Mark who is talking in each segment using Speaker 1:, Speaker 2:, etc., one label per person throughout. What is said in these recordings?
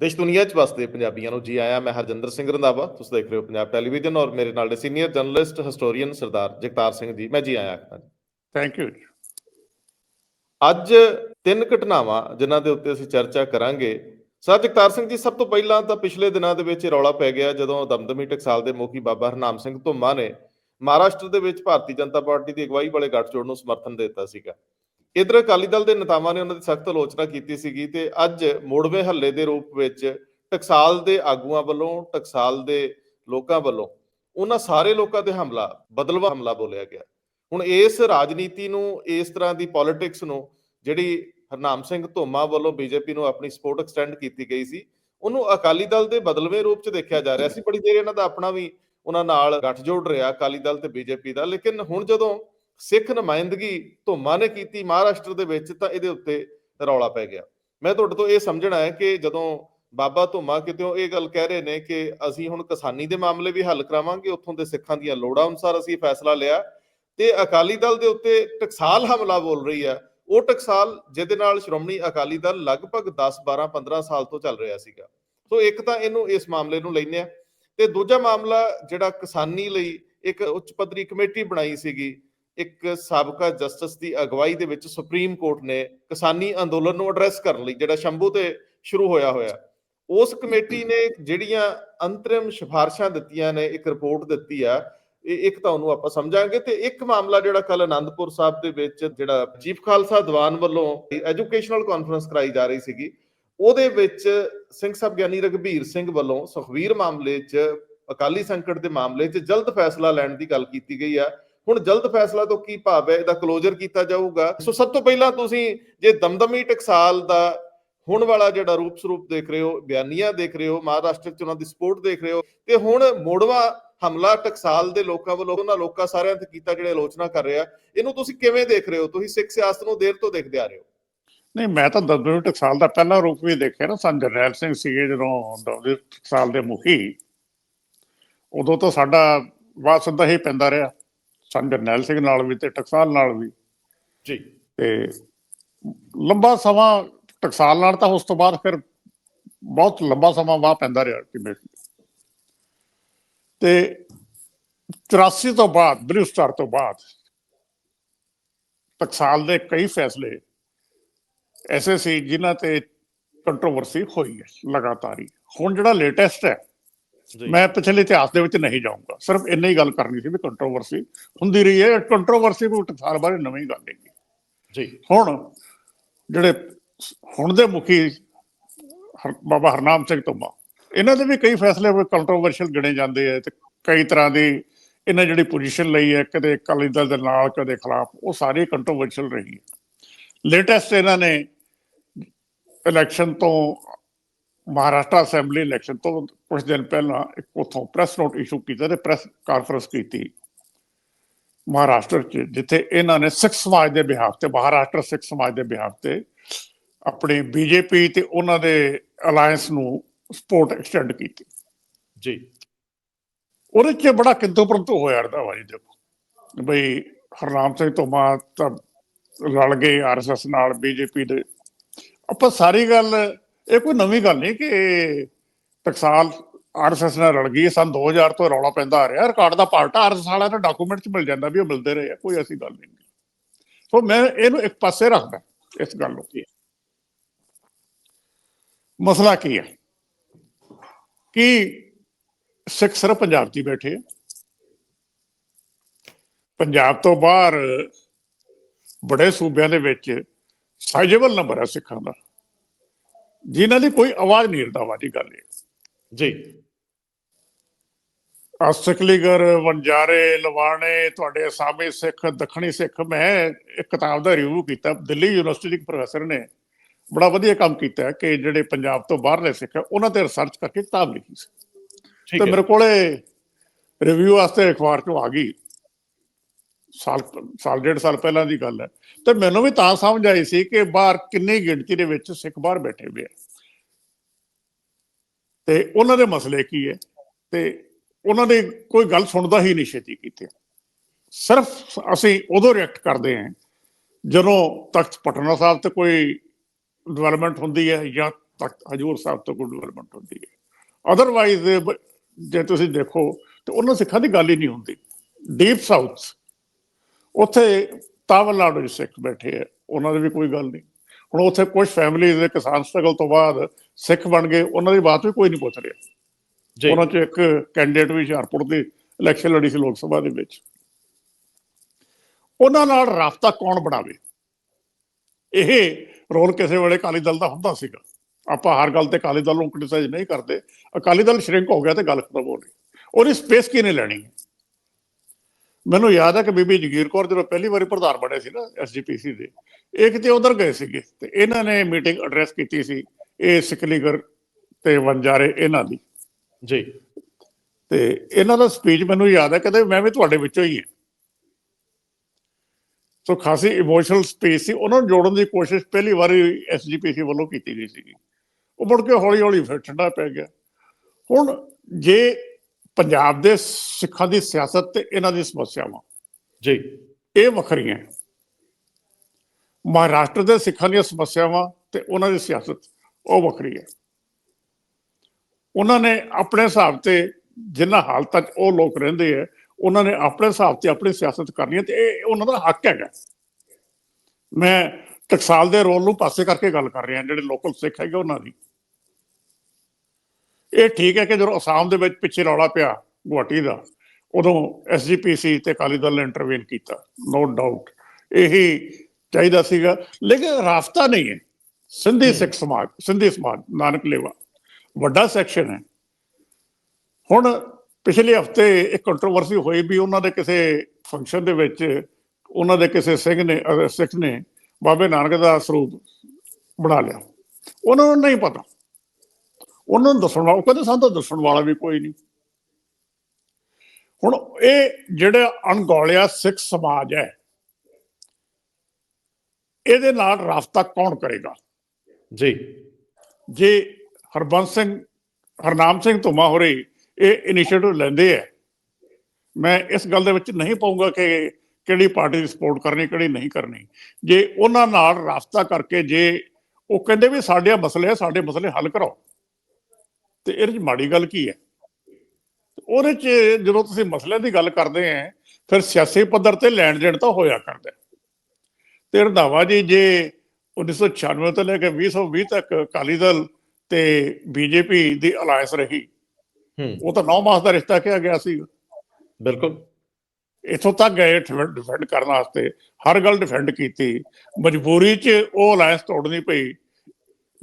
Speaker 1: ਦੇਸ਼ ਦੁਨੀਆ 'ਚ ਵਸਦੇ ਪੰਜਾਬੀਆਂ ਨੂੰ ਜੀ ਆਇਆਂ ਮੈਂ ਹਰਜਿੰਦਰ ਸਿੰਘ ਰੰਧਾਵਾ ਤੁਸੀਂ ਦੇਖ ਰਹੇ ਹੋ ਪੰਜਾਬ ਟੈਲੀਵਿਜ਼ਨ ਔਰ ਮੇਰੇ ਨਾਲ ਦੇ senior journalist historian Sardar Jagtar Singh ji ਮੈਂ ਜੀ ਆਇਆਂ ਆਖਦਾ ਜੀ।
Speaker 2: ਥੈਂਕ ਯੂ
Speaker 1: ਅੱਜ ਤਿੰਨ ਘਟਨਾਵਾਂ ਜਿਨ੍ਹਾਂ ਦੇ ਉੱਤੇ ਅਸੀਂ ਚਰਚਾ ਕਰਾਂਗੇ। ਸਰ ਜਗਤਾਰ ਸਿੰਘ ਜੀ ਸਭ ਤੋਂ ਪਹਿਲਾਂ ਤਾਂ ਪਿਛਲੇ ਦਿਨਾਂ ਦੇ ਵਿੱਚ ਰੌਲਾ ਪੈ ਗਿਆ ਜਦੋਂ ਦਮਦਮੀ ਟਕਸਾਲ ਦੇ ਮੁਖੀ ਬਾਬਾ ਹਰਨਾਮ ਸਿੰਘ ਧੁੰਮਾ ਨੇ ਮਹਾਰਾਸ਼ਟਰ ਦੇ ਵਿੱਚ ਭਾਰਤੀ ਜਨਤਾ ਪਾਰਟੀ ਦੀ ਅਗਵਾਈ ਵਾਲੇ ਗੱਠਜੋੜ ਨੂੰ ਸਮਰਥਨ ਦਿੱਤਾ ਸੀਗਾ। ਇਧਰ ਅਕਾਲੀ ਦਲ ਦੇ ਨੇਤਾਵਾਂ ਨੇ ਉਹਨਾਂ ਦੀ ਸਖਤ ਆਲੋਚਨਾ ਕੀਤੀ ਸੀਗੀ ਤੇ ਅੱਜ ਮੋੜਵੇਂ ਹੱਲੇ ਦੇ ਰੂਪ ਵਿੱਚ ਟਕਸਾਲ ਦੇ ਆਗੂਆਂ ਵੱਲੋਂ, ਟਕਸਾਲ ਦੇ ਲੋਕਾਂ ਵੱਲੋਂ ਉਹਨਾਂ ਸਾਰੇ ਲੋਕਾਂ ਤੇ ਹਮਲਾ, ਬਦਲਵਾ ਹਮਲਾ ਬੋਲਿਆ ਗਿਆ। ਹੁਣ ਇਸ ਰਾਜਨੀਤੀ ਨੂੰ, ਇਸ ਤਰ੍ਹਾਂ ਦੀ ਪੋਲਿਟਿਕਸ ਨੂੰ ਜਿਹੜੀ ਹਰਨਾਮ ਸਿੰਘ ਧੋਮਾ ਵੱਲੋਂ ਬੀਜੇਪੀ ਨੂੰ ਆਪਣੀ ਸਪੋਰਟ ਐਕਸਟੈਂਡ ਕੀਤੀ ਗਈ ਸੀ, ਉਹਨੂੰ ਅਕਾਲੀ ਦਲ ਦੇ ਬਦਲਵੇਂ ਰੂਪ 'ਚ ਦੇਖਿਆ ਜਾ ਰਿਹਾ ਸੀ। ਬੜੀ ਦੇਰ ਇਹਨਾਂ ਦਾ ਆਪਣਾ ਵੀ ਉਹਨਾਂ ਨਾਲ ਗੱਠਜੋੜ ਰਿਹਾ, ਅਕਾਲੀ ਦਲ ਤੇ ਬੀਜੇਪੀ ਦਾ। ਲੇਕਿਨ ਹੁਣ ਜਦੋਂ ਸਿੱਖ ਨੁਮਾਇੰਦਗੀ ਧੋਮਾ ਨੇ ਕੀਤੀ ਮਹਾਰਾਸ਼ਟਰ ਦੇ ਵਿੱਚ ਤਾਂ ਇਹਦੇ ਉੱਤੇ ਰੌਲਾ ਪੈ ਗਿਆ। ਮੈਂ ਤੁਹਾਡੇ ਤੋਂ ਇਹ ਸਮਝਣਾ ਹੈ ਕਿ ਜਦੋਂ ਬਾਬਾ ਧੋਮਾ ਕਿਤੇੋਂ ਇਹ ਗੱਲ ਕਹਿ ਰਹੇ ਨੇ ਕਿ ਅਸੀਂ ਹੁਣ ਕਿਸਾਨੀ ਦੇ ਮਾਮਲੇ ਵੀ ਹੱਲ ਕਰਾਵਾਂਗੇ, ਉੱਥੋਂ ਦੇ ਸਿੱਖਾਂ ਦੀਆਂ ਲੋੜਾਂ ਅਨੁਸਾਰ ਅਸੀਂ ਫੈਸਲਾ ਲਿਆ ਤੇ ਅਕਾਲੀ ਦਲ ਦੇ ਉੱਤੇ ਟਕਸਾਲ ਹਮਲਾ ਬੋਲ ਰਹੀ ਹੈ। ਉਹ ਟਕਸਾਲ ਜਿਹਦੇ ਨਾਲ ਸ਼੍ਰੋਮਣੀ ਅਕਾਲੀ ਦਲ ਲਗਭਗ 10 12 15 ਸਾਲ ਤੋਂ ਚੱਲ ਰਿਹਾ ਸੀਗਾ। ਸੋ ਇੱਕ ਤਾਂ ਇਹਨੂੰ ਇਸ ਮਾਮਲੇ ਨੂੰ ਲੈਨੇ ਆ ਤੇ ਦੂਜਾ ਮਾਮਲਾ ਜਿਹੜਾ ਕਿਸਾਨੀ ਲਈ ਇੱਕ ਉੱਚ ਪੱਧਰੀ ਕਮੇਟੀ ਬਣਾਈ ਸੀਗੀ ਇੱਕ ਸਾਬਕਾ ਜਸਟਿਸ ਦੀ ਅਗਵਾਈ ਦੇ ਵਿੱਚ ਸੁਪਰੀਮ ਕੋਰਟ ਨੇ ਕਿਸਾਨੀ ਅੰਦੋਲਨ ਨੂੰ ਐਡਰੈਸ ਕਰਨ ਲਈ, ਜਿਹੜਾ ਸ਼ੰਭੂ ਤੇ ਸ਼ੁਰੂ ਹੋਇਆ ਹੋਇਆ, ਉਸ ਕਮੇਟੀ ਨੇ ਜਿਹੜੀਆਂ ਅੰਤਰਿਮ ਸਿਫਾਰਸ਼ਾਂ ਦਿੱਤੀਆਂ ਨੇ, ਇੱਕ ਰਿਪੋਰਟ ਦਿੱਤੀ ਆ, ਇਹ ਇੱਕ ਤਾਂ ਉਹਨੂੰ ਆਪਾਂ ਸਮਝਾਂਗੇ ਤੇ ਇੱਕ ਮਾਮਲਾ ਜਿਹੜਾ ਕੱਲ ਆਨੰਦਪੁਰ ਸਾਹਿਬ ਦੇ ਵਿੱਚ ਜਿਹੜਾ ਚੀਫ ਖਾਲਸਾ ਦੀਵਾਨ ਵੱਲੋਂ ਐਜੂਕੇਸ਼ਨਲ ਕਾਨਫਰੰਸ ਕਰਾਈ ਜਾ ਰਹੀ ਸੀਗੀ, ਉਹਦੇ ਵਿੱਚ ਸਿੰਘ ਸਾਹਿਬ ਗਿਆਨੀ ਰਗਵੀਰ ਸਿੰਘ ਵੱਲੋਂ ਸੁਖਵੀਰ ਮਾਮਲੇ 'ਚ ਅਕਾਲੀ ਸੰਕਟ ਦੇ ਮਾਮਲੇ 'ਚ ਜਲਦ ਫੈਸਲਾ ਲੈਣ ਦੀ ਗੱਲ ਕੀਤੀ ਗਈ ਆ ਹੁਣ ਜਲਦ ਫੈਸਲਾ ਤੋਂ ਕੀ ਭਾਵ ਹੈ? ਇਹਦਾ ਕਲੋਜ਼ਰ ਕੀਤਾ ਜਾਊਗਾ। ਸੋ ਸਭ ਤੋਂ ਪਹਿਲਾਂ ਤੁਸੀਂ ਜੇ ਦਮਦਮੀ ਟਕਸਾਲ ਦਾ ਹੁਣ ਵਾਲਾ ਜਿਹੜਾ ਰੂਪ ਸਰੂਪ ਦੇਖ ਰਹੇ ਹੋ, ਬਿਆਨੀਆਂ ਦੇਖ ਰਹੇ ਹੋ, ਮਹਾਰਾਸ਼ਟਰ 'ਚ ਉਹਨਾਂ ਦੀ ਸਪੋਰਟ ਦੇਖ ਰਹੇ ਹੋ, ਤੇ ਹੁਣ ਮੋੜਵਾ ਹਮਲਾ ਟਕਸਾਲ ਦੇ ਲੋਕਾਂ ਵੱਲੋਂ, ਉਹਨਾਂ ਲੋਕਾਂ ਸਾਰਿਆਂ ਤੇ ਕੀਤਾ ਜਿਹੜੇ ਆਲੋਚਨਾ ਕਰ ਰਿਹਾ, ਇਹਨੂੰ ਤੁਸੀਂ ਕਿਵੇਂ ਦੇਖ ਰਹੇ ਹੋ? ਤੁਸੀਂ ਸਿੱਖ ਸਿਆਸਤ ਨੂੰ ਦੇਰ ਤੋਂ ਦੇਖਦੇ ਆ ਰਹੇ ਹੋ।
Speaker 2: ਨਹੀਂ, ਮੈਂ ਤਾਂ ਦਮਦਮੀ ਟਕਸਾਲ ਦਾ ਪਹਿਲਾ ਰੂਪ ਵੀ ਦੇਖਿਆ ਨਾ, ਸੰਤ ਜਰਨੈਲ ਸਿੰਘ ਸੀਗੇ ਜਦੋਂ ਦਸਵੇਂ ਟਕਸਾਲ ਦੇ ਮੁਖੀ। ਉਦੋਂ ਤੋਂ ਸਾਡਾ ਬਾਤ ਸਿੱਧਾ ਹੀ ਪੈਂਦਾ ਰਿਹਾ। ਸੰਤ ਜਰਨੈਲ ਸਿੰਘ ਨਾਲ ਵੀ ਤੇ ਟਕਸਾਲ ਨਾਲ ਵੀ।
Speaker 1: ਜੀ।
Speaker 2: ਤੇ ਲੰਬਾ ਸਮਾਂ ਟਕਸਾਲ ਨਾਲ ਤਾਂ ਉਸ ਤੋਂ ਬਾਅਦ ਫਿਰ ਬਹੁਤ ਲੰਬਾ ਸਮਾਂ ਵਾਹ ਪੈਂਦਾ ਰਿਹਾ ਕਿਵੇਂ। ਤੇ 84 ਤੋਂ ਬਾਅਦ ਬਲੂ ਸਟਾਰ ਤੋਂ ਬਾਅਦ ਟਕਸਾਲ ਦੇ ਕਈ ਫੈਸਲੇ ਐਸੇ ਸੀ ਜਿਨ੍ਹਾਂ ਤੇ ਕੰਟਰੋਵਰਸੀ ਹੋਈ ਹੈ ਲਗਾਤਾਰ। ਹੀ ਹੁਣ ਜਿਹੜਾ ਲੇਟੈਸਟ ਹੈ ਮੈਂ ਪਿਛਲੇ ਇਤਿਹਾਸ ਦੇ ਵਿੱਚ ਨਹੀਂ ਜਾਊਂਗਾ। ਸਿਰਫ ਇੰਨੀ ਹੀ ਗੱਲ ਕਰਨੀ ਸੀ ਵੀ ਕੰਟਰੋਵਰਸੀ ਹੁੰਦੀ ਰਹੀ ਹੈ। ਕੰਟਰੋਵਰਸੀ ਕੋਈ ਟਕਸਾਲ ਬਾਰੇ ਨਵੀਂ ਗੱਲ ਨਹੀਂ
Speaker 1: ਜੀ।
Speaker 2: ਹੁਣ ਜਿਹੜੇ ਹੁਣ ਦੇ ਮੁਖੀ ਬਾਬਾ ਹਰਨਾਮ ਸਿੰਘ ਧੁੰਮਾ ਇਹਨਾਂ ਦੇ ਵੀ ਕਈ ਫੈਸਲੇ ਕੰਟਰੋਵਰਸ਼ੀਅਲ ਗਿਣੇ ਜਾਂਦੇ ਆ ਤੇ ਕਈ ਤਰ੍ਹਾਂ ਦੀ ਇਹਨਾਂ ਜਿਹੜੀ ਪੋਜੀਸ਼ਨ ਲਈ ਹੈ ਕਦੇ ਅਕਾਲੀ ਦਲ ਦੇ ਨਾਲ ਕਦੇ ਖਿਲਾਫ ਉਹ ਸਾਰੀ ਕੰਟਰੋਵਰਸ਼ੀਅਲ ਰਹੀ ਹੈ। ਲੇਟੈਸਟ ਇਹਨਾਂ ਨੇ ਇਲੈਕਸ਼ਨ ਤੋਂ ਮਹਾਰਾਸ਼ਟਰ ਅਸੈਂਬਲੀ ਇਲੈਕਸ਼ਨ ਤੋਂ ਕੁਝ ਦਿਨ ਪਹਿਲਾਂ ਇੱਕ ਉਥੋਂ ਪ੍ਰੈਸ ਨੋਟ ਇਸ਼ੂ ਕੀਤਾ ਤੇ ਪ੍ਰੈਸ ਕਾਨਫਰੰਸ ਕੀਤੀ। ਮਹਾਰਾਸ਼ਟਰ ਚ ਜਿੱਥੇ ਇਹਨਾਂ ਨੇ ਸਿੱਖ ਸਮਾਜ ਦੇ ਬਿਹਾਫ ਤੇ ਮਹਾਰਾਸ਼ਟਰ ਸਿੱਖ ਸਮਾਜ ਦੇ ਬਿਹਾਫ ਤੇ ਆਪਣੀ ਬੀਜੇਪੀ ਤੇ ਉਹਨਾਂ ਦੇ ਅਲਾਈਅੰਸ ਨੂੰ ਸਪੋਰਟ ਐਕਸਟੈਂਡ ਕੀਤੀ।
Speaker 1: ਜੀ।
Speaker 2: ਉਹਦੇ ਚ ਬੜਾ ਕਿੰਤੂ ਪਰੰਤੂ ਹੋਇਆ ਰਦਾ ਜੀ ਦੇਖੋ। ਬਈ ਹਰਨਾਮ ਸਿੰਘ ਧੋਮਾ ਤਾਂ ਰਲ ਗਏ ਆਰਐਸਐਸ ਨਾਲ ਬੀਜੇਪੀ ਦੇ। ਆਪਾਂ ਸਾਰੀ ਗੱਲ ਇਹ ਕੋਈ ਨਵੀਂ ਗੱਲ ਨਹੀਂ ਕਿ ਟਕਸਾਲ ਆਰਐਸਐਸ ਨਾਲ ਰਲ ਗਈ ਸਨ 2000 ਤੋਂ ਰੌਲਾ ਪੈਂਦਾ ਆ ਰਿਹਾ। ਰਿਕਾਰਡ ਦਾ ਪਾਰਟ ਆਰਐਸਐਸ ਵਾਲਿਆਂ ਦਾ ਡਾਕੂਮੈਂਟ ਚ ਮਿਲ ਜਾਂਦਾ ਵੀ ਉਹ ਮਿਲਦੇ ਰਹੇ ਆ, ਕੋਈ ਐਸੀ ਗੱਲ ਨਹੀਂ ਸੋ ਮੈਂ ਇਹਨੂੰ ਇੱਕ ਪਾਸੇ ਰੱਖਦਾ, ਇਸ ਗੱਲ ਨੂੰ। ਮਸਲਾ ਕੀ ਹੈ? ਕਿ ਸਿੱਖ ਸਿਰਫ ਪੰਜਾਬ 'ਚ ਬੈਠੇ ਆ। ਪੰਜਾਬ ਤੋਂ ਬਾਹਰ ਬੜੇ ਸੂਬਿਆਂ ਦੇ ਵਿੱਚ ਸਾਈਜੇਬਲ ਨੰਬਰ ਹੈ ਸਿੱਖਾਂ ਦਾ। ਜਿਨ੍ਹਾਂ ਦੀ ਕੋਈ ਆਵਾਜ਼ ਨਹੀਂ ਰਦਾ ਵਾਦੀ ਗੱਲ ਹੈ
Speaker 1: ਜੀ।
Speaker 2: ਅਸਕਲੀਗਰ ਵੰਜਾਰੇ ਲਵਾਣੇ ਤੁਹਾਡੇ ਅਸਾਮੀ ਸਿੱਖ ਦੱਖਣੀ ਸਿੱਖ ਮੈਂ ਇੱਕ ਕਿਤਾਬ ਦਾ ਰਿਵਿਊ ਕੀਤਾ। ਦਿੱਲੀ ਯੂਨੀਵਰਸਿਟੀ ਦੇ ਪ੍ਰੋਫੈਸਰ ਨੇ ਬੜਾ ਵਧੀਆ ਕੰਮ ਕੀਤਾ ਕਿ ਜਿਹੜੇ ਪੰਜਾਬ ਤੋਂ ਬਾਹਰਲੇ ਸਿੱਖ ਉਹਨਾਂ ਤੇ ਰਿਸਰਚ ਕਰਕੇ ਕਿਤਾਬ ਲਿਖੀ ਸੀ। ਤੇ ਮੇਰੇ ਕੋਲੇ ਰਿਵਿਊ ਵਾਸਤੇ ਅਖਬਾਰ ਚੋਂ ਆ ਗਈ। ਸਾਲ ਸਾਲ ਡੇਢ ਸਾਲ ਪਹਿਲਾਂ ਦੀ ਗੱਲ ਹੈ। ਤੇ ਮੈਨੂੰ ਵੀ ਤਾਂ ਸਮਝ ਆਈ ਸੀ ਕਿ ਬਾਹਰ ਕਿੰਨੀ ਗਿਣਤੀ ਦੇ ਵਿੱਚ ਸਿੱਖ ਬਾਹਰ ਬੈਠੇ ਹੋਏ ਆ। ਤੇ ਉਹਨਾਂ ਦੇ ਮਸਲੇ ਕੀ ਹੈ? ਤੇ ਉਹਨਾਂ ਦੇ ਕੋਈ ਗੱਲ ਸੁਣਦਾ ਹੀ ਨਹੀਂ ਛੇਤੀ ਕੀਤੇ। ਸਿਰਫ ਅਸੀਂ ਉਦੋਂ ਰਿਐਕਟ ਕਰਦੇ ਹਾਂ ਜਦੋਂ ਤਖਤ ਪਟਨਾ ਸਾਹਿਬ ਤੇ ਕੋਈ ਡਿਵੈਲਪਮੈਂਟ ਹੁੰਦੀ ਹੈ ਜਾਂ ਤਖ਼ਤ ਹਜੂਰ ਸਾਹਿਬ ਤੋਂ ਕੋਈ ਡਿਵੈਲਪਮੈਂਟ ਹੁੰਦੀ ਹੈ। ਅਦਰਵਾਈਜ਼ ਜੇ ਤੁਸੀਂ ਦੇਖੋ ਤੇ ਉਹਨਾਂ ਸਿੱਖਾਂ ਦੀ ਗੱਲ ਹੀ ਨਹੀਂ ਹੁੰਦੀ। ਡੀਪ ਸਾਊਥ ਉੱਥੇ ਤਾਮਿਲਨਾਡੂ ਦੇ ਸਿੱਖ ਬੈਠੇ ਆ, ਉਹਨਾਂ ਦੀ ਵੀ ਕੋਈ ਗੱਲ ਨਹੀਂ। ਹੁਣ ਉੱਥੇ ਕੁਝ ਫੈਮਿਲੀਜ਼ ਦੇ ਕਿਸਾਨ ਸਟਰਗਲ ਤੋਂ ਬਾਅਦ ਸਿੱਖ ਬਣ ਗਏ ਉਹਨਾਂ ਦੀ ਬਾਤ ਵੀ ਕੋਈ ਨਹੀਂ ਪੁੱਛ ਰਿਹਾ।
Speaker 1: ਜੀ।
Speaker 2: ਉਹਨਾਂ 'ਚ ਇੱਕ ਕੈਂਡੀਡੇਟ ਵੀ ਹੁਸ਼ਿਆਰਪੁਰ ਦੀ ਇਲੈਕਸ਼ਨ ਲੜੀ ਸੀ ਲੋਕ ਸਭਾ ਦੇ ਵਿੱਚ। ਉਹਨਾਂ ਨਾਲ ਰਾਫਤਾ ਕੌਣ ਬਣਾਵੇ? ਇਹ ਰੋਲ ਕਿਸੇ ਵੇਲੇ ਅਕਾਲੀ ਦਲ ਦਾ ਹੁੰਦਾ ਸੀਗਾ। ਆਪਾਂ ਹਰ ਗੱਲ ਤੇ ਅਕਾਲੀ ਦਲ ਨੂੰ ਕ੍ਰਿਟਿਸਾਈਜ਼ ਨਹੀਂ ਕਰਦੇ। ਅਕਾਲੀ ਦਲ ਸ਼ਰਿੰਕ ਹੋ ਗਿਆ ਤੇ ਗੱਲ ਖਤਮ ਹੋ ਗਈ। ਉਹਦੀ ਸਪੇਸ ਕਿਹਨੇ ਲੈਣੀ? ਮੈਨੂੰ ਯਾਦ ਹੈ ਕਿ ਬੀਬੀ ਜਗੀਰ ਕੌਰ ਜਦੋਂ ਪਹਿਲੀ ਵਾਰੀ ਪ੍ਰਧਾਨ ਬਣੇ ਸੀ ਨਾ ਐਸਜੀਪੀਸੀ ਦੇ ਇਹ ਕਿਤੇ ਉਧਰ ਗਏ ਸੀਗੇ ਤੇ ਇਹਨਾਂ ਨੇ ਮੀਟਿੰਗ ਐਡਰੈਸ ਕੀਤੀ ਸੀ ਇਹ ਸਿਕਲੀਗਰ ਤੇ ਵੰਜਾਰੇ ਇਹਨਾਂ ਦੀ।
Speaker 1: ਜੀ।
Speaker 2: ਤੇ ਇਹਨਾਂ ਦਾ ਸਪੀਚ ਮੈਨੂੰ ਯਾਦ ਹੈ ਕਹਿੰਦੇ ਮੈਂ ਵੀ ਤੁਹਾਡੇ ਵਿੱਚੋਂ ਹੀ ਹਾਂ। ਸੋ ਖਾਸੀ ਇਮੋਸ਼ਨਲ ਸਪੇਸ ਸੀ ਉਹਨਾਂ ਨੂੰ ਜੋੜਨ ਦੀ ਕੋਸ਼ਿਸ਼ ਪਹਿਲੀ ਵਾਰੀ ਐਸਜੀਪੀਸੀ ਵੱਲੋਂ ਕੀਤੀ ਗਈ ਸੀ ਉਹ ਮੁੜ ਕੇ ਹੌਲੀ ਹੌਲੀ ਫਿਰ ਠੰਡਾ ਪੈ ਗਿਆ। ਹੁਣ ਜੇ ਪੰਜਾਬ ਦੇ ਸਿੱਖਾਂ ਦੀ ਸਿਆਸਤ ਤੇ ਇਹਨਾਂ ਦੀ ਸਮੱਸਿਆਵਾਂ।
Speaker 1: ਜੀ।
Speaker 2: ਇਹ ਵੱਖਰੀਆਂ ਮਹਾਰਾਸ਼ਟਰ ਦੇ ਸਿੱਖਾਂ ਦੀਆਂ ਸਮੱਸਿਆਵਾਂ ਤੇ ਉਹਨਾਂ ਦੀ ਸਿਆਸਤ ਉਹ ਵੱਖਰੀ ਹੈ। ਉਹਨਾਂ ਨੇ ਆਪਣੇ ਹਿਸਾਬ ਤੇ ਜਿੰਨਾ ਹਾਲਤਾਂ 'ਚ ਉਹ ਲੋਕ ਰਹਿੰਦੇ ਆ ਉਹਨਾਂ ਨੇ ਆਪਣੇ ਹਿਸਾਬ ਤੇ ਆਪਣੀ ਸਿਆਸਤ ਕਰਨੀ ਹੈ ਤੇ ਇਹ ਉਹਨਾਂ ਦਾ ਹੱਕ ਹੈਗਾ। ਮੈਂ ਟਕਸਾਲ ਦੇ ਰੋਲ ਨੂੰ ਪਾਸੇ ਕਰਕੇ ਗੱਲ ਕਰ ਰਿਹਾ ਜਿਹੜੇ ਲੋਕਲ ਸਿੱਖ ਹੈਗੇ ਉਹਨਾਂ ਦੀ। ਇਹ ਠੀਕ ਹੈ ਕਿ ਜਦੋਂ ਅਸਾਮ ਦੇ ਵਿੱਚ ਪਿੱਛੇ ਰੌਲਾ ਪਿਆ ਗੁਹਾਟੀ ਦਾ ਉਦੋਂ ਐਸਜੀਪੀਸੀ ਤੇ ਅਕਾਲੀ ਦਲ ਨੇ ਇੰਟਰਵੀਨ ਕੀਤਾ ਨੋ ਡਾਊਟ ਇਹੀ ਚਾਹੀਦਾ ਸੀਗਾ। ਲੇਕਿਨ ਰਾਫਤਾ ਨਹੀਂ ਹੈ। ਸਿੰਧੀ ਸਿੱਖ ਸਮਾਜ ਸਿੰਧੀ ਸਮਾਜ ਨਾਨਕ ਲੇਵਾ ਵੱਡਾ ਸੈਕਸ਼ਨ ਹੈ। ਹੁਣ ਪਿਛਲੇ ਹਫ਼ਤੇ ਇੱਕ ਕੰਟਰੋਵਰਸੀ ਹੋਈ ਵੀ ਉਹਨਾਂ ਦੇ ਕਿਸੇ ਫੰਕਸ਼ਨ ਦੇ ਵਿੱਚ ਉਹਨਾਂ ਦੇ ਕਿਸੇ ਸਿੰਘ ਨੇ ਸਿੱਖ ਨੇ ਬਾਬੇ ਨਾਨਕ ਦਾ ਸਰੂਪ ਬਣਾ ਲਿਆ। ਉਹਨਾਂ ਨੂੰ ਨਹੀਂ ਪਤਾ। ਉਹਨਾਂ ਨੂੰ ਦੱਸਣ ਵਾਲਾ ਉਹ ਕਹਿੰਦੇ ਸਾਨੂੰ ਤਾਂ ਦੱਸਣ ਵਾਲਾ ਵੀ ਕੋਈ ਨਹੀਂ। ਹੁਣ ਇਹ ਜਿਹੜਾ ਅਣਗੌਲਿਆ ਸਿੱਖ ਸਮਾਜ ਹੈ ਇਹਦੇ ਨਾਲ ਰਾਫਤਾ ਕੌਣ ਕਰੇਗਾ?
Speaker 1: ਜੀ।
Speaker 2: ਜੇ ਹਰਬੰਸ ਸਿੰਘ ਹਰਨਾਮ ਸਿੰਘ ਧੁਮਾ ਹੋਰੇ ਇਹ ਇਨੀਸ਼ੀਏਟਿਵ ਲੈਂਦੇ ਆ ਮੈਂ ਇਸ ਗੱਲ ਦੇ ਵਿੱਚ ਨਹੀਂ ਪਾਉਂਗਾ ਕਿ ਕਿਹੜੀ ਪਾਰਟੀ ਦੀ ਸਪੋਰਟ ਕਰਨੀ ਕਿਹੜੀ ਨਹੀਂ ਕਰਨੀ। ਜੇ ਉਹਨਾਂ ਨਾਲ ਰਾਫਤਾ ਕਰਕੇ ਜੇ ਉਹ ਕਹਿੰਦੇ ਵੀ ਸਾਡੇ ਮਸਲੇ ਆ ਸਾਡੇ ਮਸਲੇ ਹੱਲ ਕਰੋ ਤੇ ਇਹਦੇ ਚ ਮਾੜੀ ਗੱਲ ਕੀ ਹੈ? ਉਹਦੇ ਚ ਜਦੋਂ ਤੁਸੀਂ ਮਸਲਿਆਂ ਦੀ ਗੱਲ ਕਰਦੇ ਆ ਫਿਰ ਸਿਆਸੀ ਪੱਧਰ ਤੇ ਲੈਣ ਦੇਣ ਤਾਂ ਹੋਇਆ ਕਰਦਾ। ਤੇ ਰੰਧਾਵਾ ਜੀ ਜੇ 1996 ਤੋਂ ਲੈ ਕੇ 2020 ਤੱਕ ਅਕਾਲੀ ਦਲ ਤੇ ਬੀਜੇਪੀ ਦੀ ਅਲਾਈਅੰਸ ਰਹੀ ਉਹ ਤਾਂ 9 ਮਾਸ ਦਾ ਰਿਸ਼ਤਾ ਕਿਹਾ ਗਿਆ ਸੀ।
Speaker 1: ਬਿਲਕੁਲ।
Speaker 2: ਇੱਥੋਂ ਤੱਕ ਗਏ ਡਿਫੈਂਡ ਕਰਨ ਵਾਸਤੇ ਹਰ ਗੱਲ ਡਿਫੈਂਡ ਕੀਤੀ। ਮਜਬੂਰੀ 'ਚ ਉਹ ਅਲਾਈਅੰਸ ਤੋੜਨੀ ਪਈ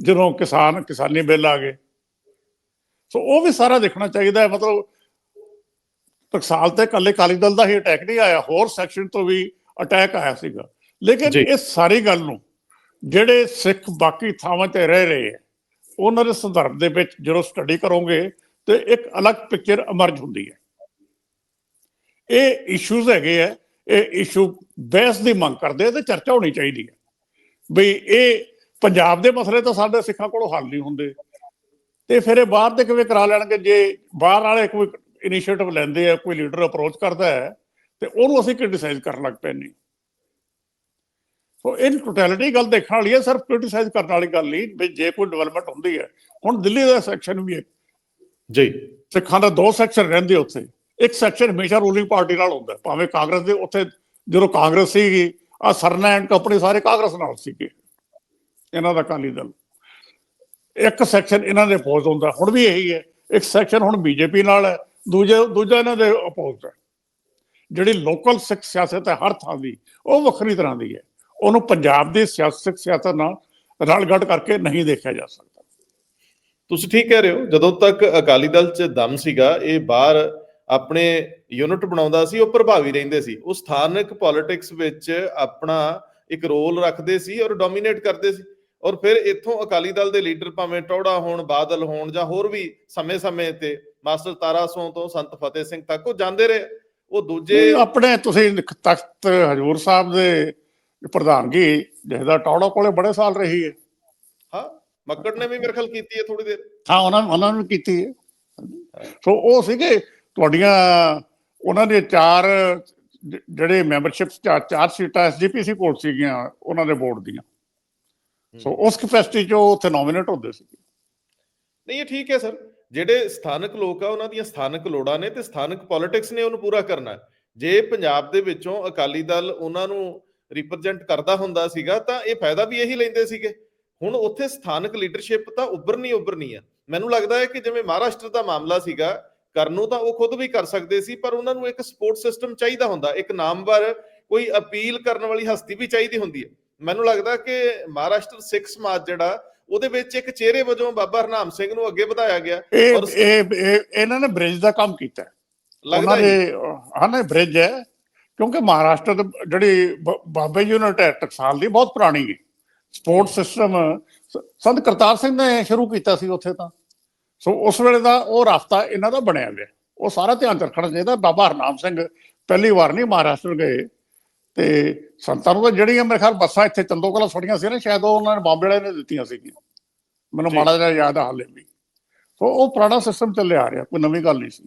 Speaker 2: ਜਦੋਂ ਕਿਸਾਨ ਕਿਸਾਨੀ ਬਿੱਲ ਆ ਗਏ। ਸੋ ਉਹ ਵੀ ਸਾਰਾ ਦੇਖਣਾ ਚਾਹੀਦਾ ਹੈ। ਮਤਲਬ ਟਕਸਾਲ ਤੇ ਕੱਲੇ ਕਾਲੀ ਦਲ ਦਾ ਹੀ ਅਟੈਕ ਨਹੀਂ ਆਇਆ ਹੋਰ ਸੈਕਸ਼ਨ ਤੋਂ ਵੀ ਅਟੈਕ ਆਇਆ ਸੀਗਾ। ਲੇਕਿਨ। ਇਸ ਸਾਰੀ ਗੱਲ ਨੂੰ ਜਿਹੜੇ ਸਿੱਖ ਬਾਕੀ ਥਾਵਾਂ ਤੇ ਰਹਿ ਰਹੇ ਹੈ ਉਹਨਾਂ ਦੇ ਸੰਦਰਭ ਦੇ ਵਿੱਚ ਜਦੋਂ ਸਟੱਡੀ ਕਰੋਗੇ ਤੇ ਇੱਕ ਅਲੱਗ ਪਿਕਚਰ ਅਮਰਜ ਹੁੰਦੀ ਹੈ। ਇਹ ਇਸ਼ੂਜ਼ ਹੈਗੇ ਆ ਇਹ ਇਸ਼ੂ ਬਹਿਸ ਦੀ ਮੰਗ ਕਰਦੇ ਤੇ ਚਰਚਾ ਹੋਣੀ ਚਾਹੀਦੀ ਹੈ। ਬਈ ਇਹ ਪੰਜਾਬ ਦੇ ਮਸਲੇ ਤਾਂ ਸਾਡੇ ਸਿੱਖਾਂ ਕੋਲੋਂ ਹੱਲ ਨਹੀਂ ਹੁੰਦੇ। ਤੇ ਫਿਰ ਇਹ ਬਾਹਰ ਦੇ ਕਿਵੇਂ ਕਰਾ ਲੈਣਗੇ? ਜੇ ਬਾਹਰ ਵਾਲੇ ਕੋਈ ਇਨੀਸ਼ੀਏਟਿਵ ਲੈਂਦੇ ਆ ਕੋਈ ਲੀਡਰ ਅਪਰੋਚ ਕਰਦਾ ਹੈ ਤੇ ਉਹਨੂੰ ਅਸੀਂ ਕ੍ਰਿਟਿਸਾਈਜ਼ ਕਰਨ ਲੱਗ ਪੈਂਦੇ ਸੋ ਇਨ ਟੋਟੈਲਿਟੀ ਗੱਲ ਦੇਖਣ ਵਾਲੀ ਹੈ ਸਿਰਫ ਕ੍ਰਿਟਿਸਾਈਜ਼ ਕਰਨ ਵਾਲੀ ਗੱਲ ਨਹੀਂ ਵੀ ਜੇ ਕੋਈ ਡਿਵੈਲਪਮੈਂਟ ਹੁੰਦੀ ਹੈ ਹੁਣ ਦਿੱਲੀ ਦਾ ਸੈਕਸ਼ਨ ਵੀ ਹੈ
Speaker 1: ਜੀ।
Speaker 2: ਸਿੱਖਾਂ ਦਾ ਦੋ ਸੈਕਸ਼ਨ ਰਹਿੰਦੇ ਉੱਥੇ। ਇੱਕ ਸੈਕਸ਼ਨ ਹਮੇਸ਼ਾ ਰੂਲਿੰਗ ਪਾਰਟੀ ਨਾਲ ਹੁੰਦਾ। ਭਾਵੇਂ ਕਾਂਗਰਸ ਦੇ ਉੱਥੇ ਜਦੋਂ ਕਾਂਗਰਸ ਸੀਗੀ ਆ ਸਰਨਾ ਐਂਡ ਕੰਪਨੀ ਸਾਰੇ ਕਾਂਗਰਸ ਨਾਲ ਸੀਗੇ। ਇਹਨਾਂ ਦਾ ਅਕਾਲੀ ਦਲ। ਇੱਕ ਸੈਕਸ਼ਨ ਇਹਨਾਂ ਦੇ ਅਪੋਜ਼ ਹੁੰਦਾ, ਹੁਣ ਵੀ ਇਹੀ ਹੈ। ਇੱਕ ਸੈਕਸ਼ਨ ਹੁਣ ਬੀਜੇਪੀ ਨਾਲ ਹੈ, ਦੂਜੇ, ਦੂਜਾ ਇਹਨਾਂ ਦੇ ਅਪੋਜ਼ ਹੈ। ਜਿਹੜੀ ਲੋਕਲ ਸਿੱਖ ਸਿਆਸਤ ਹੈ ਹਰ ਥਾਂ ਦੀ, ਉਹ ਵੱਖਰੀ ਤਰ੍ਹਾਂ ਦੀ ਹੈ। ਉਹਨੂੰ ਪੰਜਾਬ ਦੀ ਸਿਆਸਤ ਸਿਆਸਤ ਨਾਲ ਰਲਗੜ ਕਰਕੇ ਨਹੀਂ ਦੇਖਿਆ ਜਾ ਸਕਦਾ।
Speaker 1: ਤੁਸੀਂ ਠੀਕ ਕਹਿ ਰਹੇ ਹੋ, ਜਦੋਂ ਤੱਕ ਅਕਾਲੀ ਦਲ 'ਚ ਦਮ ਸੀਗਾ, ਇਹ ਬਾਹਰ ਆਪਣੇ ਯੂਨਿਟ ਬਣਾਉਂਦਾ ਸੀ, ਉਹ ਪ੍ਰਭਾਵੀ ਰਹਿੰਦੇ ਸੀ। ਉਹ ਸਥਾਨਕ ਪੋਲਿਟਿਕਸ ਵਿੱਚ ਆਪਣਾ ਇੱਕ ਰੋਲ ਰੱਖਦੇ ਸੀ ਔਰ ਡੋਮੀਨੇਟ ਕਰਦੇ ਸੀ। ਔਰ ਫਿਰ ਇੱਥੋਂ ਅਕਾਲੀ ਦਲ ਦੇ ਲੀਡਰ ਭਾਵੇਂ ਟੌੜਾ ਹੋਣ ਬਾਦਲ ਹੋਣ ਜਾਂ ਹੋਰ ਵੀ ਸਮੇਂ-ਸਮੇਂ ਤੇ ਮਾਸਟਰ ਤਾਰਾ ਸੋਂ ਤੋਂ ਸੰਤ ਫਤਿਹ ਸਿੰਘ ਤੱਕ ਉਹ ਜਾਂਦੇ ਰਹੇ। ਉਹ ਦੂਜੇ
Speaker 2: ਆਪਣੇ ਤੁਸੀਂ ਤਖਤ ਹਜੂਰ ਸਾਹਿਬ ਦੇ ਪ੍ਰਧਾਨਗੀ ਜਿਹਦਾ ਟੌੜਾ ਕੋਲੇ ਬੜੇ ਸਾਲ ਰਹੀ ਹੈ।
Speaker 1: ਹਾਂ ਮੱਕੜ ਨੇ ਵੀ ਮੇਰੇ ਖਿਆਲ ਕੀਤੀ ਹੈ ਥੋੜੀ ਦੇਰ।
Speaker 2: ਹਾਂ ਉਹਨਾਂ ਉਹਨਾਂ ਨੇ ਕੀਤੀ ਹੈ। ਸੋ ਉਹ ਸੀਗੇ ਤੁਹਾਡੀਆਂ ਉਹਨਾਂ ਦੇ ਚਾਰ ਜਿਹੜੇ ਮੈਂਬਰਸ਼ਿਪ ਚਾਰ ਚਾਰ ਸੀਟਾਂ ਐਸਜੀਪੀਸੀ ਕੋਲ ਸੀਗੀਆਂ ਉਹਨਾਂ ਦੇ ਬੋਰਡ ਦੀਆਂ। ਸੋ ਉਸ ਕੈਪੈਸਿਟੀ 'ਚ ਉਹ ਉੱਥੇ ਨੋਮੀਨੇਟ ਹੁੰਦੇ ਸੀ।
Speaker 1: ਨਹੀਂ, ਇਹ ਠੀਕ ਹੈ ਸਰ। ਜਿਹੜੇ ਸਥਾਨਕ ਲੋਕ ਆ, ਉਹਨਾਂ ਦੀਆਂ ਸਥਾਨਕ ਲੋੜਾਂ ਨੇ ਤੇ ਸਥਾਨਕ ਪੋਲਿਟਿਕਸ ਨੇ ਉਹਨੂੰ ਪੂਰਾ ਕਰਨਾ ਜੇ ਪੰਜਾਬ ਦੇ ਵਿੱਚੋਂ ਅਕਾਲੀ ਦਲ ਉਹਨਾਂ ਨੂੰ ਰਿਪਰੈਜ਼ੈਂਟ ਕਰਦਾ ਹੁੰਦਾ ਸੀਗਾ, ਤਾਂ ਇਹ ਫਾਇਦਾ ਵੀ ਇਹੀ ਲੈਂਦੇ ਸੀਗੇ। ਹੁਣ ਉੱਥੇ ਸਥਾਨਕ ਲੀਡਰਸ਼ਿਪ ਤਾਂ ਉੱਭਰਨੀ ਉੱਭਰਨੀ ਆ ਮੈਨੂੰ ਲੱਗਦਾ ਹੈ ਕਿ ਜਿਵੇਂ ਮਹਾਰਾਸ਼ਟਰ ਦਾ ਮਾਮਲਾ ਸੀਗਾ, ਕਰਨ ਤਾਂ ਉਹ ਖੁਦ ਵੀ ਕਰ ਸਕਦੇ ਸੀ, ਪਰ ਉਹਨਾਂ ਨੂੰ ਇੱਕ ਸਪੋਰਟ ਸਿਸਟਮ ਚਾਹੀਦਾ ਹੁੰਦਾ। ਇੱਕ ਨਾਮਵਰ ਕੋਈ ਅਪੀਲ ਕਰਨ ਵਾਲੀ ਹਸਤੀ ਵੀ ਚਾਹੀਦੀ ਹੁੰਦੀ ਹੈ। ਮੈਨੂੰ ਲੱਗਦਾ ਕਿ ਮਹਾਰਾਸ਼ਟਰ ਸਿੱਖ ਸਮਾਜ ਜਿਹੜਾ ਉਹਦੇ ਵਿੱਚ ਇੱਕ ਚਿਹਰੇ ਵਜੋਂ ਬਾਬਾ ਹਰਨਾਮ ਸਿੰਘ ਨੂੰ ਅੱਗੇ ਵਧਾਇਆ ਗਿਆ
Speaker 2: ਇਹ
Speaker 1: ਔਰ-
Speaker 2: ਇਹ ਇਹ- ਇਹਨਾਂ ਨੇ ਬ੍ਰਿਜ ਦਾ ਕੰਮ ਕੀਤਾ।
Speaker 1: ਲੱਗਦਾ
Speaker 2: ਉਹਨਾਂ
Speaker 1: ਹੀ
Speaker 2: ਦੇ ਹਾਂ ਨਾ ਬ੍ਰਿਜ ਹੈ ਕਿਉਂਕਿ ਮਹਾਰਾਸ਼ਟਰ ਦੇ ਜਿਹੜੀ ਬਾਬੇ ਯੂਨਿਟ ਹੈ ਟਕਸਾਲ ਦੀ ਬਹੁਤ ਪੁਰਾਣੀ ਹੈ। ਸਪੋਰਟ ਸਿਸਟਮ ਸੰਤ ਕਰਤਾਰ ਸਿੰਘ ਨੇ ਸ਼ੁਰੂ ਕੀਤਾ ਸੀ ਉੱਥੇ ਤਾਂ। ਸੋ ਉਸ ਵੇਲੇ ਦਾ ਉਹ ਰਸਤਾ ਇਹਨਾਂ ਦਾ ਬਣਿਆ ਹੋਇਆ। ਉਹ ਸਾਰਾ ਧਿਆਨ ਰੱਖਣਾ ਚਾਹੀਦਾ। ਬਾਬਾ ਹਰਨਾਮ ਸਿੰਘ ਪਹਿਲੀ ਵਾਰ ਨਹੀਂ ਮਹਾਰਾਸ਼ਟਰ ਗਏ। ਤੇ ਸੰਤਾਂ ਨੂੰ ਤਾਂ ਜਿਹੜੀਆਂ ਮੇਰੇ ਖਿਆਲ ਬੱਸਾਂ ਇੱਥੇ ਚੰਦੋਕਲਾ ਛੋੜੀਆਂ ਸੀ ਨਾ ਸ਼ਾਇਦ ਉਹ ਉਹਨਾਂ ਨੇ ਬੰਬੇ ਵਾਲੇ ਨੇ ਦਿੱਤੀਆਂ ਸੀਗੀਆਂ। ਮੈਨੂੰ। ਮਾੜਾ ਜਿਹਾ ਯਾਦ ਆ ਹਾਲੇ ਵੀ। ਸੋ ਉਹ ਪੁਰਾਣਾ ਸਿਸਟਮ ਚੱਲਿਆ ਆ ਰਿਹਾ ਕੋਈ ਨਵੀਂ ਗੱਲ ਨਹੀਂ ਸੀ।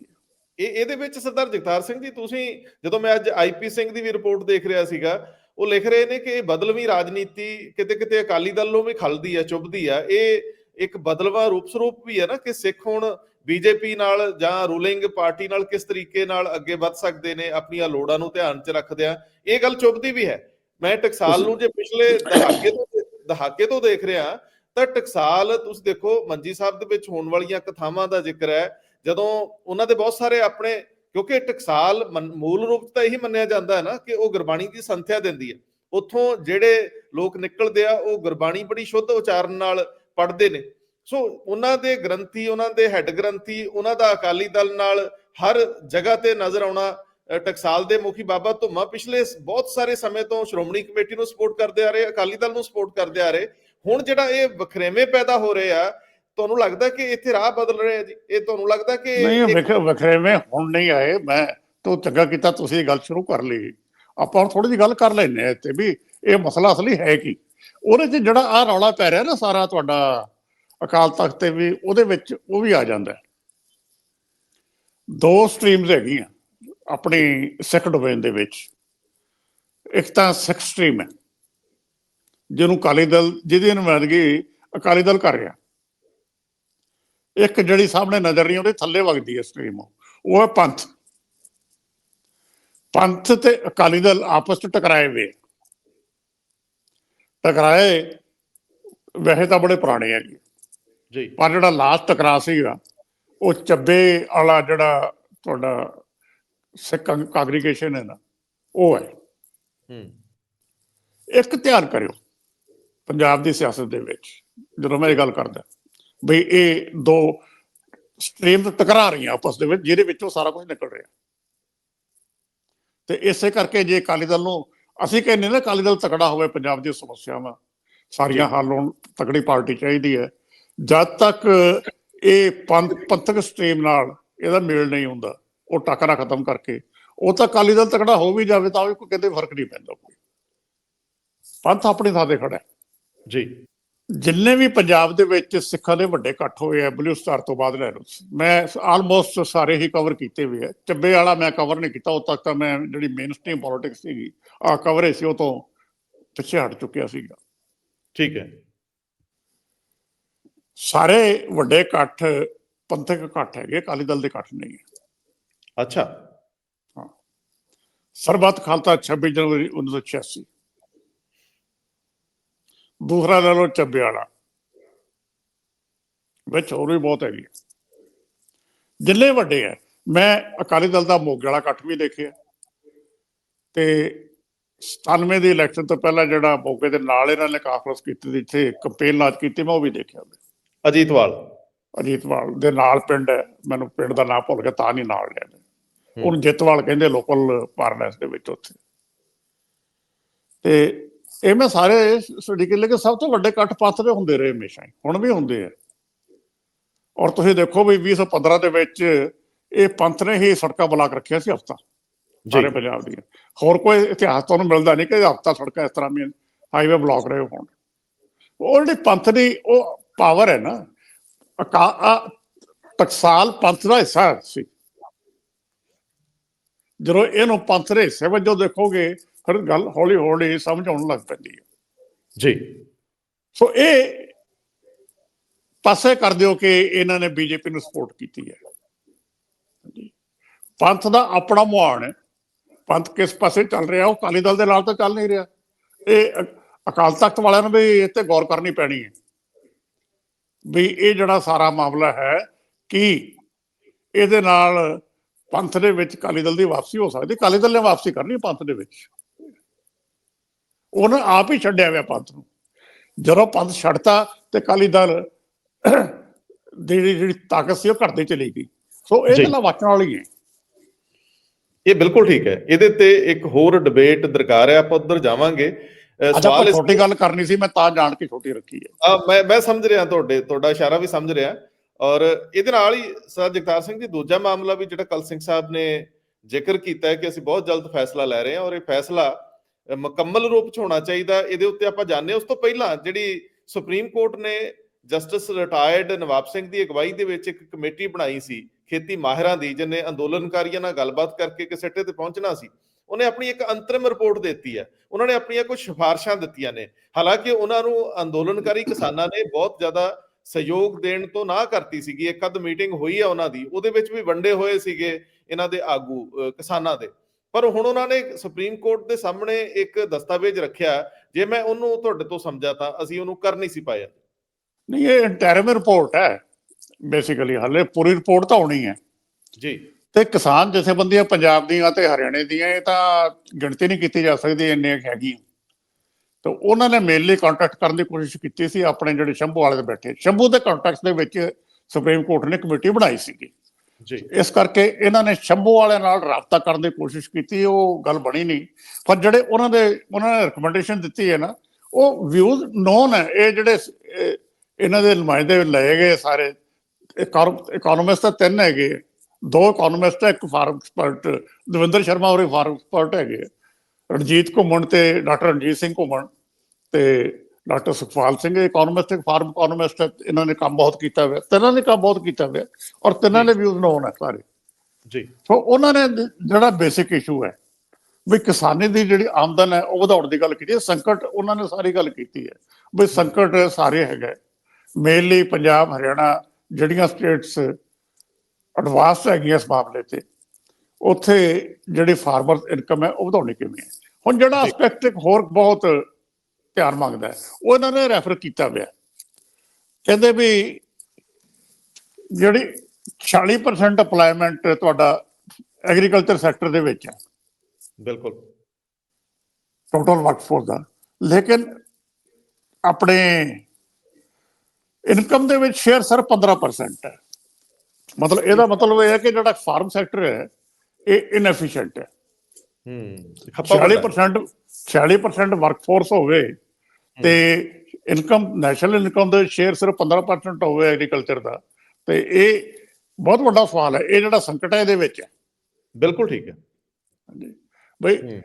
Speaker 1: ਇਹ ਇਹਦੇ ਵਿੱਚ ਸਰਦਾਰ ਜਗਤਾਰ ਸਿੰਘ ਜੀ ਤੁਸੀਂ ਜਦੋਂ ਮੈਂ ਅੱਜ ਆਈਪੀ ਸਿੰਘ ਦੀ ਵੀ ਰਿਪੋਰਟ ਦੇਖ ਰਿਹਾ ਸੀਗਾ ਉਹ ਲਿਖ ਰਹੇ ਨੇ ਕਿ ਇਹ ਬਦਲਵੀਂ ਰਾਜਨੀਤੀ ਕਿਤੇ ਕਿਤੇ ਅਕਾਲੀ ਦਲ ਨੂੰ ਵੀ ਖਲਦੀ ਆ ਚੁੱਭਦੀ ਆ। ਇਹ ਇੱਕ ਬਦਲਵਾ ਰੂਪ ਸਰੂਪ ਵੀ ਹੈ ਨਾ ਕਿ ਸਿੱਖ ਹੁਣ ਬੀਜੇਪੀ ਨਾਲ ਜਾਂ ਰੂਲਿੰਗ ਪਾਰਟੀ ਨਾਲ ਕਿਸ ਤਰੀਕੇ ਨਾਲ ਅੱਗੇ ਵੱਧ ਸਕਦੇ ਨੇ ਆਪਣੀਆਂ ਲੋੜਾਂ ਨੂੰ ਧਿਆਨ 'ਚ ਰੱਖਦਿਆਂ ਇਹ ਗੱਲ ਚੁੱਭਦੀ ਵੀ ਹੈ। ਮੈਂ ਟਕਸਾਲ ਨੂੰ ਜੇ ਪਿਛਲੇ ਦਹਾਕੇ ਤੋਂ ਦਹਾਕੇ ਤੋਂ ਦੇਖ ਰਿਹਾ ਤਾਂ ਟਕਸਾਲ ਤੁਸੀਂ ਦੇਖੋ ਮੰਜੀ ਸਾਹਿਬ ਦੇ ਵਿੱਚ ਹੋਣ ਵਾਲੀਆਂ ਕਥਾਵਾਂ ਦਾ ਜ਼ਿਕਰ ਹੈ। ਜਦੋਂ ਉਹਨਾਂ ਦੇ ਬਹੁਤ ਸਾਰੇ ਆਪਣੇ ਕਿਉਂਕਿ ਟਕਸਾਲ ਮੂਲ ਰੂਪ ਤਾਂ ਇਹੀ ਮੰਨਿਆ ਜਾਂਦਾ ਹੈ ਨਾ ਕਿ ਉਹ ਗੁਰਬਾਣੀ ਦੀ ਸੰਥਿਆ ਦਿੰਦੀ ਹੈ। ਉੱਥੋਂ ਜਿਹੜੇ ਲੋਕ ਨਿਕਲਦੇ ਆ ਉਹ ਗੁਰਬਾਣੀ ਬੜੀ ਸ਼ੁੱਧ ਉਚਾਰਨ ਨਾਲ ਪੜ੍ਹਦੇ ਨੇ। ਸੋ ਉਹਨਾਂ ਦੇ ਗ੍ਰੰਥੀ ਉਹਨਾਂ ਦੇ ਹੈੱਡ ਗ੍ਰੰਥੀ ਉਹਨਾਂ ਦਾ ਅਕਾਲੀ ਦਲ ਨਾਲ ਹਰ ਜਗ੍ਹਾ ਤੇ ਨਜ਼ਰ ਆਉਣਾ ਟਕਸਾਲ ਦੇ ਮੁਖੀ ਬਾਬਾ ਧੁੰਮਾ ਪਿਛਲੇ ਬਹੁਤ ਸਾਰੇ ਸਮੇਂ ਤੋਂ ਸ਼੍ਰੋਮਣੀ ਕਮੇਟੀ ਨੂੰ ਸਪੋਰਟ ਕਰਦੇ ਆ ਰਹੇ ਅਕਾਲੀ ਦਲ ਨੂੰ ਸਪੋਰਟ ਕਰਦੇ ਆ ਰਹੇ। ਹੁਣ ਜਿਹੜਾ ਇਹ ਵਖਰੇਵੇਂ ਪੈਦਾ ਹੋ ਰਹੇ ਆ ਤੁਹਾਨੂੰ ਲੱਗਦਾ ਕਿ ਇੱਥੇ ਰਾਹ ਬਦਲ ਰਹੇ ਆ ਜੀ? ਇਹ ਤੁਹਾਨੂੰ ਲੱਗਦਾ ਕਿ
Speaker 2: ਨਹੀਂ ਵਖਰੇਵੇਂ ਹੁਣ ਨਹੀਂ ਆਏ ਮੈਂ ਤੋਂ ਚੰਗਾ ਕੀਤਾ ਤੁਸੀਂ ਇਹ ਗੱਲ ਸ਼ੁਰੂ ਕਰ ਲਈ। ਆਪਾਂ ਹੁਣ ਥੋੜੀ ਜਿਹੀ ਗੱਲ ਕਰ ਲੈਨੇ ਆ ਤੇ ਵੀ ਇਹ ਮਸਲਾ ਅਸਲੀ ਹੈ ਕੀ? ਉਹਦੇ 'ਚ ਜਿਹੜਾ ਆ ਰੌਲਾ ਪੈ ਰਿਹਾ ਨਾ ਸਾਰਾ ਤੁਹਾਡਾ ਅਕਾਲ ਤਖਤ ਤੇ ਵੀ, ਉਹਦੇ ਵਿੱਚ ਉਹ ਵੀ ਆ ਜਾਂਦਾ ਦੋ ਸਟਰੀਮਸ ਹੈਗੀਆਂ ਆਪਣੀ ਸਿੱਖ ਡੋਮੇਨ ਦੇ ਵਿੱਚ। ਇੱਕ ਤਾਂ ਸਿੱਖ ਸਟਰੀਮ ਹੈ, ਜਿਹਨੂੰ ਅਕਾਲੀ ਦਲ, ਜਿਹਦੀ ਨੁਮਾਇੰਦਗੀ ਅਕਾਲੀ ਦਲ ਕਰ ਰਿਹਾ। ਇੱਕ ਜਿਹੜੀ ਸਾਹਮਣੇ ਨਜ਼ਰ ਨਹੀਂ ਉਹਦੇ ਥੱਲੇ ਵਗਦੀ ਹੈ ਸਟਰੀਮ ਉਹ। ਹੈ ਪੰਥ। ਪੰਥ ਤੇ ਅਕਾਲੀ ਦਲ ਆਪਸ ਵਿੱਚ ਟਕਰਾਏ ਵੇ ਟਕਰਾਏ, ਵੈਸੇ ਤਾਂ ਬੜੇ ਪੁਰਾਣੇ ਹੈਗੇ।
Speaker 1: ਜੀ।
Speaker 2: ਪਰ ਜਿਹੜਾ ਲਾਸਟ ਟਕਰਾ ਸੀਗਾ ਉਹ ਚੱਬੇ ਵਾਲਾ ਜਿਹੜਾ ਤੁਹਾਡਾ ਸਿੱਖ ਕਾਂਗਰੀਗੇਸ਼ਨ ਹੈ ਨਾ ਉਹ ਹੈ।
Speaker 1: ਹੂੰ।
Speaker 2: ਇੱਕ ਧਿਆਨ ਕਰਿਓ ਪੰਜਾਬ ਦੀ ਸਿਆਸਤ ਦੇ ਵਿੱਚ ਜਦੋਂ ਮੈਂ ਇਹ ਗੱਲ ਕਰਦਾ ਬਈ ਇਹ ਦੋ ਸਟ੍ਰੀਮ ਟਕਰਾ ਰਹੀਆਂ ਆਪਸ ਦੇ ਵਿੱਚ ਜਿਹਦੇ ਵਿੱਚੋਂ ਸਾਰਾ ਕੁਝ ਨਿਕਲ ਰਿਹਾ। ਤੇ ਇਸੇ ਕਰਕੇ ਜੇ ਅਕਾਲੀ ਦਲ ਨੂੰ ਅਸੀਂ ਕਹਿੰਦੇ ਨਾ ਅਕਾਲੀ ਦਲ ਤਕੜਾ ਹੋਵੇ ਪੰਜਾਬ ਦੀਆਂ ਸਮੱਸਿਆਵਾਂ ਸਾਰੀਆਂ ਹੱਲ ਹੋਣ ਤਕੜੀ ਪਾਰਟੀ ਚਾਹੀਦੀ ਹੈ। ਜਦ ਤੱਕ ਇਹ ਪੰਥ ਪੰਥਕ ਸਟ੍ਰੀਮ ਨਾਲ ਇਹਦਾ ਮੇਲ ਨਹੀਂ ਹੁੰਦਾ ਉਹ ਟਕਰਾ ਖਤਮ ਕਰਕੇ ਉਹ ਤਾਂ ਅਕਾਲੀ ਦਲ ਤਕੜਾ ਹੋ ਵੀ ਜਾਵੇ ਤਾਂ ਵੀ ਕੋਈ ਕਹਿੰਦੇ ਫ਼ਰਕ ਨਹੀਂ ਪੈਂਦਾ ਕੋਈ। ਪੰਥ ਆਪਣੀ ਥਾਂ ਤੇ ਖੜਾ ਹੈ।
Speaker 1: ਜੀ।
Speaker 2: ਜਿੰਨੇ ਵੀ ਪੰਜਾਬ ਦੇ ਵਿੱਚ ਸਿੱਖਾਂ ਦੇ ਵੱਡੇ ਇਕੱਠ ਹੋਏ ਆ ਬਲੂ ਸਟਾਰ ਤੋਂ ਬਾਅਦ ਲੈ ਲਓ। ਮੈਂ ਆਲਮੋਸਟ ਸਾਰੇ ਹੀ ਕਵਰ ਕੀਤੇ ਹੋਏ ਆ। ਚੱਬੇ ਵਾਲਾ ਮੈਂ ਕਵਰ ਨਹੀਂ ਕੀਤਾ ਉਦੋਂ ਤੱਕ ਤਾਂ ਮੈਂ ਜਿਹੜੀ ਮੇਨ ਸਟ੍ਰੀਮ ਪੋਲਿਟਿਕਸ ਸੀਗੀ ਆ ਕਵਰ ਸੀ ਉਹ ਤੋਂ ਪਿੱਛੇ ਹਟ ਚੁੱਕਿਆ ਸੀਗਾ।
Speaker 1: ਠੀਕ ਹੈ।
Speaker 2: ਸਾਰੇ ਵੱਡੇ ਇਕੱਠ ਪੰਥਕ ਇਕੱਠ ਹੈਗੇ ਅਕਾਲੀ ਦਲ ਦੇ ਇਕੱਠ ਨਹੀਂ ਹੈ।
Speaker 1: ਅੱਛਾ।
Speaker 2: ਸਰਬੱਤ ਖਾਲਸਾ 26 ਜਨਵਰੀ 1986 ਦੂਸਰਾ ਲੈ ਲਓ ਚੱਬੇ ਵਾਲਾ ਵਿੱਚ ਹੋਰ ਵੀ ਬਹੁਤ ਹੈਗੀ। ਜਿੰਨੇ ਵੱਡੇ ਆ ਮੈਂ ਅਕਾਲੀ ਦਲ ਦਾ ਮੋਗੇ ਵਾਲਾ ਇਕੱਠ ਵੀ ਦੇਖਿਆ। ਤੇ 97 ਦੀ ਇਲੈਕਸ਼ਨ ਤੋਂ ਪਹਿਲਾਂ ਜਿਹੜਾ ਮੋਗੇ ਦੇ ਨਾਲ ਇਹਨਾਂ ਨੇ ਕਾਂਫਰੰਸ ਕੀਤੀ ਸੀ ਇੱਥੇ ਕੰਪੇਨ ਲਾਜ ਕੀਤੀ ਮੈਂ ਉਹ ਵੀ ਦੇਖਿਆ।
Speaker 1: ਅਜੀਤਵਾਲ
Speaker 2: ਅਜੀਤਵਾਲ ਦੇ ਨਾਲ ਪਿੰਡ ਹੈ। ਮੈਨੂੰ ਪਿੰਡ ਦਾ ਨਾਮ ਭੁੱਲ ਗਿਆ ਤਾਂ ਨਹੀਂ ਨਾਲ ਲਿਆ ਮੈਂ। ਉਹਨੂੰ ਜਿੱਤਵਾਲ ਕਹਿੰਦੇ ਲੋਕਲ ਪਾਰਲੈਂਸ ਦੇ ਵਿੱਚ ਉੱਥੇ। ਤੇ ਇਹ ਮੈਂ ਸਾਰੇ ਸਟੱਡੀ ਕਰ ਕਿ ਸਭ ਤੋਂ ਵੱਡੇ ਕੱਟ ਪੱਥ ਦੇ ਹੁੰਦੇ ਰਹੇ ਹਮੇਸ਼ਾ ਹੀ। ਹੁਣ ਵੀ ਹੁੰਦੇ ਆ। ਔਰ ਤੁਸੀਂ ਦੇਖੋ ਵੀ 2015 ਦੇ ਵਿੱਚ ਇਹ ਪੰਥ ਨੇ ਹੀ ਸੜਕਾਂ ਬਲਾਕ ਰੱਖਿਆ ਸੀ ਹਫਤਾ। ਸਾਰੇ ਪੰਜਾਬ ਦੀਆਂ। ਹੋਰ ਕੋਈ ਇਤਿਹਾਸ ਤੁਹਾਨੂੰ ਮਿਲਦਾ ਨਹੀਂ ਕਿ ਹਫਤਾ ਸੜਕਾਂ ਇਸ ਤਰ੍ਹਾਂ ਵੀ ਹਾਈਵੇ ਬਲਾਕ ਰਹੇ ਹੋਣ। ਉਹ ਜਿਹੜੀ ਪੰਥ ਦੀ ਉਹ ਪਾਵਰ ਹੈ ਨਾ। ਅਕਾ ਟਕਸਾਲ ਪੰਥ ਦਾ ਹਿੱਸਾ ਸੀ। ਜਦੋਂ ਇਹਨੂੰ ਪੰਥ ਦੇ ਹਿੱਸੇ ਵਜੋਂ ਦੇਖੋਗੇ ਫਿਰ ਗੱਲ ਹੌਲੀ ਹੌਲੀ ਸਮਝ ਆਉਣ ਲੱਗ ਪੈਂਦੀ ਹੈ।
Speaker 1: ਜੀ।
Speaker 2: ਸੋ ਇਹ ਪਾਸੇ ਕਰ ਦਿਓ ਕਿ ਇਹਨਾਂ ਨੇ ਬੀਜੇਪੀ ਨੂੰ ਸਪੋਰਟ ਕੀਤੀ ਹੈ। ਪੰਥ ਦਾ ਆਪਣਾ ਮੁਹਾਨ ਹੈ। ਪੰਥ ਕਿਸ ਪਾਸੇ ਚੱਲ ਰਿਹਾ ਉਹ ਅਕਾਲੀ ਦਲ ਦੇ ਨਾਲ ਤਾਂ ਚੱਲ ਨਹੀਂ ਰਿਹਾ। ਇਹ ਅਕਾਲ ਤਖਤ ਵਾਲਿਆਂ ਨੂੰ ਵੀ ਤੇ ਗੌਰ ਕਰਨੀ ਪੈਣੀ ਹੈ। ਵੀ ਇਹ ਜਿਹੜਾ ਸਾਰਾ ਮਾਮਲਾ ਹੈ ਕਿ ਇਹਦੇ ਨਾਲ ਪੰਥ ਦੇ ਵਿੱਚ ਅਕਾਲੀ ਦਲ ਦੀ ਵਾਪਸੀ ਹੋ ਸਕਦੀ? ਅਕਾਲੀ ਦਲ ਨੇ ਵਾਪਸੀ ਕਰਨੀ ਪੰਥ ਦੇ ਵਿੱਚ। ਉਹਨੇ ਆਪ ਹੀ ਛੱਡਿਆ ਹੋਇਆ ਪੰਥ ਨੂੰ। ਜਦੋਂ ਪੰਥ ਛੱਡਤਾ ਤੇ ਅਕਾਲੀ ਦਲ ਦੀ ਜਿਹੜੀ ਤਾਕਤ ਸੀ ਉਹ ਘਟਦੀ ਚਲੀ ਗਈ। ਸੋ ਇਹ। ਗੱਲਾਂ ਵਾਚਣ ਵਾਲੀ ਹੈ
Speaker 1: ਇਹ ਬਿਲਕੁਲ ਠੀਕ ਹੈ। ਇਹਦੇ ਤੇ ਇੱਕ ਹੋਰ ਡਿਬੇਟ ਦਰਕਾਰ ਹੈ ਆਪਾਂ ਉਧਰ ਜਾਵਾਂਗੇ। ਸਵਾਲ
Speaker 2: ਛੋਟੀ ਗੱਲ ਕਰਨੀ ਸੀ ਮੈਂ ਤਾਂ ਜਾਣ ਕੇ ਛੋਟੀ ਰੱਖੀ ਹੈ।
Speaker 1: ਆ ਮੈਂ ਮੈਂ ਸਮਝ ਰਿਹਾ ਤੁਹਾਡੇ ਤੁਹਾਡਾ ਇਸ਼ਾਰਾ ਵੀ ਸਮਝ ਰਿਹਾ। ਔਰ ਇਹਦੇ ਨਾਲ ਹੀ ਸਰ ਜਗਤਾਰ ਸਿੰਘ ਜੀ ਦੂਜਾ ਮਾਮਲਾ ਵੀ ਜਿਹੜਾ ਕਲ ਸਿੰਘ ਸਾਹਿਬ ਨੇ ਜ਼ਿਕਰ ਕੀਤਾ ਹੈ ਕਿ ਅਸੀਂ ਬਹੁਤ ਜਲਦ ਫੈਸਲਾ ਲੈ ਰਹੇ ਹਾਂ ਔਰ ਇਹ ਫੈਸਲਾ ਮੁਕੰਮਲ ਰੂਪ ਚ ਹੋਣਾ ਚਾਹੀਦਾ। ਇਹਦੇ ਉੱਤੇ ਆਪਾਂ ਜਾਣਦੇ ਹਾਂ। ਉਸ ਤੋਂ ਪਹਿਲਾਂ ਜਿਹੜੀ ਸੁਪਰੀਮ ਕੋਰਟ ਨੇ ਜਸਟਿਸ ਰਿਟਾਇਰਡ ਨਵਾਬ ਸਿੰਘ ਦੀ ਅਗਵਾਈ ਦੇ ਵਿੱਚ ਇੱਕ ਕਮੇਟੀ ਬਣਾਈ ਸੀ ਖੇਤੀ ਮਾਹਿਰਾਂ ਦੀ ਜਿਹਨੇ ਅੰਦੋਲਨਕਾਰੀਆਂ ਨਾਲ ਗੱਲਬਾਤ ਕਰਕੇ ਇੱਕ ਸਿੱਟੇ ਤੇ ਪਹੁੰਚਣਾ ਸੀ। ਉਹਨੇ ਆਪਣੀ ਇੱਕ ਅੰਤਰਿਮ ਰਿਪੋਰਟ ਦਿੱਤੀ ਹੈ। ਉਹਨਾਂ ਨੇ ਆਪਣੀਆਂ ਕੁਝ ਸਿਫਾਰਸ਼ਾਂ ਦਿੱਤੀਆਂ ਨੇ। ਹਾਲਾਂਕਿ ਉਹਨਾਂ ਨੂੰ ਅੰਦੋਲਨਕਾਰੀ ਕਿਸਾਨਾਂ ਨੇ ਬਹੁਤ ਜ਼ਿਆਦਾ ਸਹਿਯੋਗ ਦੇਣ ਤੋਂ ਨਾ ਕਰਤੀ ਸੀਗੀ। ਇੱਕ ਅੱਧ ਮੀਟਿੰਗ ਹੋਈ ਹੈ ਉਹਨਾਂ ਦੀ। ਉਹਦੇ ਵਿੱਚ ਵੀ ਵੰਡੇ ਹੋਏ ਸੀਗੇ ਇਹਨਾਂ ਦੇ ਆਗੂ ਕਿਸਾਨਾਂ ਦੇ। ਪਰ ਹੁਣ ਉਹਨਾਂ ਨੇ ਸੁਪਰੀਮ ਕੋਰਟ ਦੇ ਸਾਹਮਣੇ ਇੱਕ ਦਸਤਾਵੇਜ਼ ਰੱਖਿਆ। ਜੇ ਮੈਂ ਉਹਨੂੰ ਤੁਹਾਡੇ ਤੋਂ ਸਮਝਾ ਤਾਂ ਅਸੀਂ ਉਹਨੂੰ ਕਰ ਨਹੀਂ ਸੀ ਪਾਇਆ।
Speaker 2: ਨਹੀਂ ਇਹ ਇੰਟਰਮ ਰਿਪੋਰਟ ਹੈ। ਬੇਸਿਕਲੀ ਹਲੇ ਪੂਰੀ ਰਿਪੋਰਟ ਤਾਂ ਆਉਣੀ ਹੈ।
Speaker 1: ਜੀ।
Speaker 2: ਤੇ ਕਿਸਾਨ ਜਥੇਬੰਦੀਆਂ ਪੰਜਾਬ ਦੀਆਂ ਤੇ ਹਰਿਆਣੇ ਦੀਆਂ ਇਹ ਤਾਂ ਗਿਣਤੀ ਨਹੀਂ ਕੀਤੀ ਜਾ ਸਕਦੀ ਇੰਨੇ ਹੈਗੀਆਂ ਤੇ ਉਹਨਾਂ ਨੇ ਮੇਨਲੀ ਕੰਟੈਕਟ ਕਰਨ ਦੀ ਕੋਸ਼ਿਸ਼ ਕੀਤੀ ਸੀ ਆਪਣੇ ਜਿਹੜੇ ਸ਼ੰਭੂ ਵਾਲੇ ਦੇ ਬੈਠੇ। ਸ਼ੰਭੂ ਦੇ ਕੰਟੈਕਟ ਦੇ ਵਿੱਚ ਸੁਪਰੀਮ ਕੋਰਟ ਨੇ ਕਮੇਟੀ ਬਣਾਈ ਸੀਗੀ।
Speaker 1: ਜੀ।
Speaker 2: ਇਸ ਕਰਕੇ ਇਹਨਾਂ ਨੇ ਸ਼ੰਭੂ ਵਾਲਿਆਂ ਨਾਲ ਰਾਬਤਾ ਕਰਨ ਦੀ ਕੋਸ਼ਿਸ਼ ਕੀਤੀ ਉਹ ਗੱਲ ਬਣੀ ਨਹੀਂ। ਪਰ ਜਿਹੜੇ ਉਹਨਾਂ ਦੇ ਉਹਨਾਂ ਨੇ ਰეკਮੈਂਡੇਸ਼ਨ ਦਿੱਤੀ ਹੈ ਨਾ ਉਹ ਵਿਊਜ਼ ਨੋਨ ਹੈ। ਇਹ ਜਿਹੜੇ ਇਹਨਾਂ ਦੇ ਨੁਮਾਇੰਦੇ ਲਏ ਗਏ ਸਾਰੇ ਇਕਨੋਮਿਸਟ ਤਾਂ ਤਿੰਨ ਹੈਗੇ ਦੋ ਇਕਨੋਮਿਸਟ ਹੈ ਇੱਕ ਫਾਰਮ ਐਕਸਪਰਟ ਦਵਿੰਦਰ ਸ਼ਰਮਾ ਹੋਰੇ ਫਾਰਮ ਐਕਸਪਰਟ ਹੈਗੇ ਰਣਜੀਤ ਘੁੰਮਣ ਤੇ ਡਾਕਟਰ ਰਣਜੀਤ ਸਿੰਘ ਘੁੰਮਣ ਤੇ ਡਾਕਟਰ ਸੁਖਪਾਲ ਸਿੰਘ ਇਕਨੋਮਿਸਟ ਇੱਕ ਫਾਰਮ ਇਕਨੋਮਿਸਟ ਇਹਨਾਂ ਨੇ ਕੰਮ ਬਹੁਤ ਕੀਤਾ ਹੋਇਆ। ਤਿੰਨਾਂ ਨੇ ਕੰਮ ਬਹੁਤ ਕੀਤਾ ਹੋਇਆ ਔਰ ਤਿੰਨਾਂ ਨੇ ਵਿਊਜ਼ ਨੋਨ ਹੈ ਸਾਰੇ।
Speaker 1: ਜੀ।
Speaker 2: ਸੋ ਉਹਨਾਂ ਨੇ ਜਿਹੜਾ ਬੇਸਿਕ ਇਸ਼ੂ ਹੈ ਵੀ ਕਿਸਾਨੀ ਦੀ ਜਿਹੜੀ ਆਮਦਨ ਹੈ ਉਹ ਵਧਾਉਣ ਦੀ ਗੱਲ ਕੀਤੀ ਹੈ। ਸੰਕਟ ਉਹਨਾਂ ਨੇ ਸਾਰੀ ਗੱਲ ਕੀਤੀ ਹੈ ਵੀ ਸੰਕਟ ਸਾਰੇ ਹੈਗਾ। ਮੇਨਲੀ ਪੰਜਾਬ ਹਰਿਆਣਾ ਜਿਹੜੀਆਂ ਸਟੇਟਸ ਐਡਵਾਂਸ ਹੈਗੀਆਂ ਇਸ ਮਾਮਲੇ ਤੇ। ਉੱਥੇ ਜਿਹੜੀ ਫਾਰਮਰ ਇਨਕਮ ਹੈ ਉਹ ਵਧਾਉਣੀ ਕਿਵੇਂ ਹੈ? ਹੁਣ ਜਿਹੜਾ ਐਸਪੈਕਟ ਇੱਕ ਹੋਰ ਬਹੁਤ ਧਿਆਨ ਮੰਗਦਾ ਹੈ ਉਹ ਇਹਨਾਂ ਨੇ ਰੈਫਰ ਕੀਤਾ ਹੋਇਆ ਕਹਿੰਦੇ ਵੀ ਜਿਹੜੀ 40% ਅਪਲਾਈਮੈਂਟ ਤੁਹਾਡਾ ਐਗਰੀਕਲਚਰ ਸੈਕਟਰ ਦੇ ਵਿੱਚ ਹੈ।
Speaker 1: ਬਿਲਕੁਲ।
Speaker 2: ਟੋਟਲ ਵਰਕਫੋਰਸ ਦਾ। ਲੇਕਿਨ ਆਪਣੇ ਇਨਕਮ ਦੇ ਵਿੱਚ ਸ਼ੇਅਰ ਸਰ 15% ਹੈ। ਮਤਲਬ ਇਹਦਾ ਮਤਲਬ ਇਹ ਹੈ ਕਿ ਜਿਹੜਾ ਫਾਰਮ ਸੈਕਟਰ ਹੈ ਇਹ ਇਨਐਫੀਸ਼ੀਐਂਟ ਹੈ।
Speaker 1: ਹੂੰ ਖੱਪਾ ਵੱਡਾ ਹੈ।
Speaker 2: 40% 40% ਵਰਕਫੋਰਸ ਹੋਵੇ ਤੇ ਇਨਕਮ ਨੈਸ਼ਨਲ ਇਨਕਮ ਦੇ ਸ਼ੇਅਰ ਸਿਰਫ 15% ਹੋਵੇ ਐਗਰੀਕਲਚਰ ਦਾ ਤੇ ਇਹ ਬਹੁਤ ਵੱਡਾ ਸਵਾਲ ਹੈ। ਇਹ ਜਿਹੜਾ ਸੰਕਟ ਹੈ ਇਹਦੇ ਵਿੱਚ ਹੈ।
Speaker 1: ਬਿਲਕੁਲ ਠੀਕ ਹੈ।
Speaker 2: ਬਈ
Speaker 1: ਹੂੰ।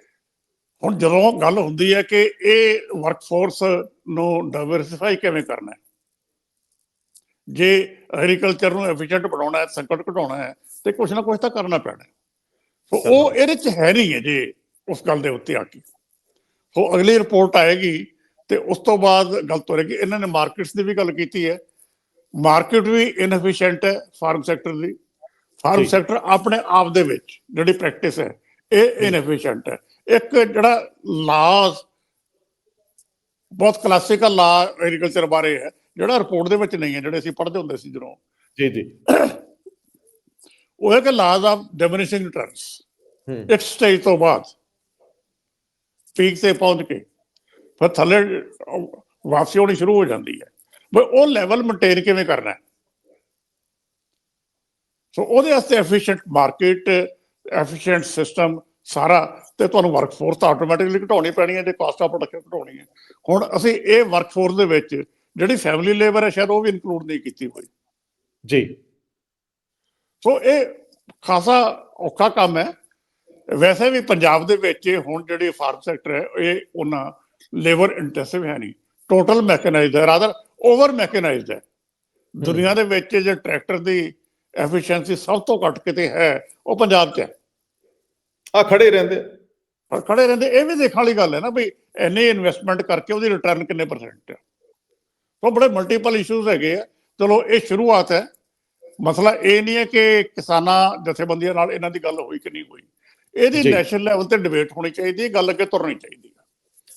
Speaker 2: ਹੁਣ ਜਦੋਂ ਗੱਲ ਹੁੰਦੀ ਹੈ ਕਿ ਇਹ ਵਰਕਫੋਰਸ ਨੂੰ ਡਾਈਵਰਸਿਫਾਈ ਕਿਵੇਂ ਕਰਨਾ ਹੈ ਜੇ ਐਗਰੀਕਲਚਰ ਨੂੰ ਐਫੀਸ਼ੀਐਂਟ ਬਣਾਉਣਾ ਹੈ ਸੰਕਟ ਘਟਾਉਣਾ ਹੈ ਤੇ ਕੁਝ ਨਾ ਕੁਝ ਤਾਂ ਕਰਨਾ ਪੈਣਾ। ਸੋ ਉਹ ਇਹਦੇ ਚ ਹੈ ਨਹੀਂ ਹੈ ਜੇ ਉਸ ਗੱਲ ਦੇ ਉੱਤੇ ਆ ਕੇ। ਸੋ ਅਗਲੀ ਰਿਪੋਰਟ ਆਏਗੀ ਤੇ ਉਸ ਤੋਂ ਬਾਅਦ ਗੱਲ ਤੋਰੇਗੀ। ਇਹਨਾਂ ਨੇ ਮਾਰਕੀਟਸ ਦੀ ਵੀ ਗੱਲ ਕੀਤੀ ਹੈ। ਮਾਰਕੀਟ ਵੀ ਇਨਐਫੀਸ਼ੀਐਂਟ ਹੈ ਫਾਰਮ ਸੈਕਟਰ ਦੀ। ਫਾਰਮ। ਸੈਕਟਰ ਆਪਣੇ ਆਪ ਦੇ ਵਿੱਚ ਜਿਹੜੀ ਪ੍ਰੈਕਟਿਸ ਹੈ ਇਹ ਇਨਐਫੀਸ਼ੀਐਂਟ ਹੈ। ਇੱਕ ਜਿਹੜਾ ਲਾਜ਼ ਬਹੁਤ ਕਲਾਸਿਕਲ ਲਾ ਐਗਰੀਕਲਚਰ ਬਾਰੇ ਹੈ ਜਿਹੜਾ ਰਿਪੋਰਟ ਦੇ ਵਿੱਚ ਨਹੀਂ ਹੈ ਜਿਹੜੇ ਅਸੀਂ ਪੜ੍ਹਦੇ ਹੁੰਦੇ ਸੀ ਜਦੋਂ।
Speaker 1: ਜੀ ਜੀ।
Speaker 2: ਉਹ ਹੈ ਕਿ ਲਾਜ਼ ਆਫ ਡਿਮਿਨਿਸ਼ਿੰਗ ਰਿਟਰਨਸ ਇੱਕ ਸਟੇਜ ਤੋਂ ਬਾਅਦ ਪੀਕ ਤੇ ਪਹੁੰਚ ਕੇ ਫਿਰ ਥੱਲੇ ਵਾਪਸੀ ਹੋਣੀ ਸ਼ੁਰੂ ਹੋ ਜਾਂਦੀ ਹੈ। ਬਈ ਉਹ ਲੈਵਲ ਮੇਨਟੇਨ ਕਿਵੇਂ ਕਰਨਾ ਹੈ? ਸੋ ਉਹਦੇ ਵਾਸਤੇ ਐਫੀਸ਼ੀਐਂਟ ਮਾਰਕੀਟ ਐਫੀਸ਼ੀਐਂਟ ਸਿਸਟਮ ਸਾਰਾ ਤੇ ਤੁਹਾਨੂੰ ਵਰਕਫੋਰਸ ਤਾਂ ਆਟੋਮੈਟਿਕਲੀ ਘਟਾਉਣੀ ਪੈਣੀ ਹੈ ਤੇ ਕਾਸਟ ਆਫ ਪ੍ਰੋਡਕਸ਼ਨ ਘਟਾਉਣੀ ਹੈ। ਹੁਣ ਅਸੀਂ ਇਹ ਵਰਕਫੋਰਸ ਦੇ ਵਿੱਚ ਜਿਹੜੀ ਫੈਮਿਲੀ ਲੇਬਰ ਹੈ ਸ਼ਾਇਦ ਉਹ ਵੀ ਇਨਕਲੂਡ ਨਹੀਂ ਕੀਤੀ ਹੋਈ।
Speaker 1: ਜੀ।
Speaker 2: ਸੋ ਇਹ ਖਾਸਾ ਔਖਾ ਕੰਮ ਹੈ। ਵੈਸੇ ਵੀ ਪੰਜਾਬ ਦੇ ਵਿੱਚ ਹੁਣ ਜਿਹੜੀ ਫਾਰਮ ਸੈਕਟਰ ਹੈ ਇਹ ਉਹਨਾਂ ਲੇਬਰ ਇੰਟੈਂਸਿਵ ਹੈ ਨਹੀਂ। ਟੋਟਲ ਮੈਕਨਾਈਜ਼ਡ ਹੈ ਰਾਦਰ ਓਵਰ ਮੈਕਨਾਈਜ਼ਡ ਹੈ। ਦੁਨੀਆ ਦੇ ਵਿੱਚ ਜੇ ਟਰੈਕਟਰ ਦੀ ਐਫੀਸ਼ੀਐਂਸੀ ਸਭ ਤੋਂ ਘੱਟ ਕਿਤੇ ਹੈ ਉਹ ਪੰਜਾਬ 'ਚ ਹੈ।
Speaker 1: ਆ ਖੜੇ ਰਹਿੰਦੇ। ਆ।
Speaker 2: ਪਰ ਖੜੇ ਰਹਿੰਦੇ ਇਹ ਵੀ ਦੇਖਣ ਵਾਲੀ ਗੱਲ ਹੈ ਨਾ ਵੀ ਇੰਨੀ ਇਨਵੈਸਟਮੈਂਟ ਕਰਕੇ ਉਹਦੀ ਰਿਟਰਨ ਕਿੰਨੇ ਪਰਸੈਂਟ ਹੈ ਉਹ ਬੜੇ ਮਲਟੀਪਲ ਇਸ਼ੂਜ਼ ਹੈਗੇ ਆ। ਚਲੋ ਇਹ ਸ਼ੁਰੂਆਤ ਹੈ। ਮਸਲਾ ਇਹ ਨਹੀਂ ਹੈ ਕਿ ਕਿਸਾਨਾਂ ਜਥੇਬੰਦੀਆਂ ਨਾਲ ਇਹਨਾਂ ਦੀ ਗੱਲ ਹੋਈ ਕਿ ਨਹੀਂ ਹੋਈ। ਇਹਦੀ। ਨੈਸ਼ਨਲ ਲੈਵਲ ਤੇ ਡਿਬੇਟ ਹੋਣੀ ਚਾਹੀਦੀ ਹੈ ਗੱਲ ਅੱਗੇ ਤੁਰਨੀ ਚਾਹੀਦੀ ਹੈ।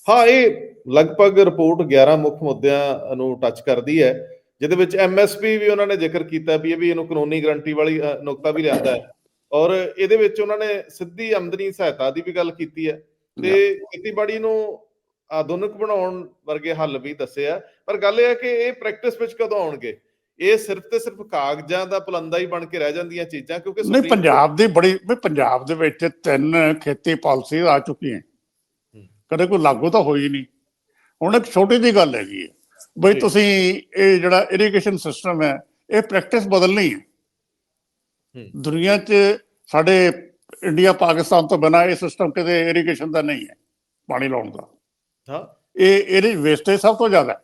Speaker 1: ਹਾਂ ਇਹ ਲਗਭਗ ਰਿਪੋਰਟ 11 ਮੁੱਖ ਮੁੱਦਿਆਂ ਨੂੰ ਟੱਚ ਕਰਦੀ ਹੈ ਜਿਹਦੇ ਵਿੱਚ ਐਮਐਸਪੀ ਵੀ ਉਹਨਾਂ ਨੇ ਜ਼ਿਕਰ ਕੀਤਾ ਵੀ ਇਹ ਵੀ ਇਹਨੂੰ ਕਾਨੂੰਨੀ ਗਰੰਟੀ ਵਾਲੀ ਨੁਕਤਾ ਵੀ ਲਿਆਂਦਾ ਹੈ। ਔਰ ਇਹਦੇ ਵਿੱਚ ਉਹਨਾਂ ਨੇ ਸਿੱਧੀ ਆਮਦਨੀ ਸਹਾਇਤਾ ਦੀ ਵੀ ਗੱਲ ਕੀਤੀ ਹੈ। ਤੇ ਖੇਤੀਬਾੜੀ ਨੂੰ ਆਧੁਨਿਕ ਬਣਾਉਣ ਵਰਗੇ ਹੱਲ ਵੀ ਦੱਸੇ ਆ। ਪਰ ਗੱਲ ਇਹ ਹੈ ਕਿ ਇਹ ਪ੍ਰੈਕਟਿਸ ਵਿੱਚ ਕਦੋਂ ਆਉਣਗੇ? ਇਹ ਸਿਰਫ ਤੇ ਸਿਰਫ ਕਾਗਜ਼ਾਂ ਦਾ ਪਲੰਦਾ ਹੀ ਬਣ ਕੇ ਰਹਿ ਜਾਂਦੀਆਂ ਚੀਜ਼ਾਂ ਕਿਉਂਕਿ
Speaker 2: ਨਹੀਂ ਪੰਜਾਬ ਦੀ ਬੜੀ ਵੀ ਪੰਜਾਬ ਦੇ ਵਿੱਚ ਤਿੰਨ ਖੇਤੀ ਪਾਲਿਸੀ ਆ ਚੁੱਕੀਆਂ। ਕਦੇ ਕੋਈ ਲਾਗੂ ਤਾਂ ਹੋਈ ਨਹੀਂ। ਹੁਣ ਇੱਕ ਛੋਟੀ ਜਿਹੀ ਗੱਲ ਹੈਗੀ ਹੈ ਬਈ
Speaker 1: ਜੀ।
Speaker 2: ਤੁਸੀਂ ਇਹ ਜਿਹੜਾ ਇਰੀਗੇਸ਼ਨ ਸਿਸਟਮ ਹੈ ਇਹ ਪ੍ਰੈਕਟਿਸ ਬਦਲਣੀ ਹੂੰ। ਦੁਨੀਆ 'ਚ ਸਾਡੇ ਇੰਡੀਆ ਪਾਕਿਸਤਾਨ ਤੋਂ ਬਿਨਾਂ ਇਹ ਸਿਸਟਮ ਕਿਤੇ ਇਰੀਗੇਸ਼ਨ ਦਾ ਨਹੀਂ ਹੈ ਪਾਣੀ ਲਾਉਣ ਦਾ।
Speaker 1: ਹਾਂ।
Speaker 2: ਇਹ ਇਹਦੇ ਵੇਸਟੇਜ ਸਭ ਤੋਂ ਜ਼ਿਆਦਾ।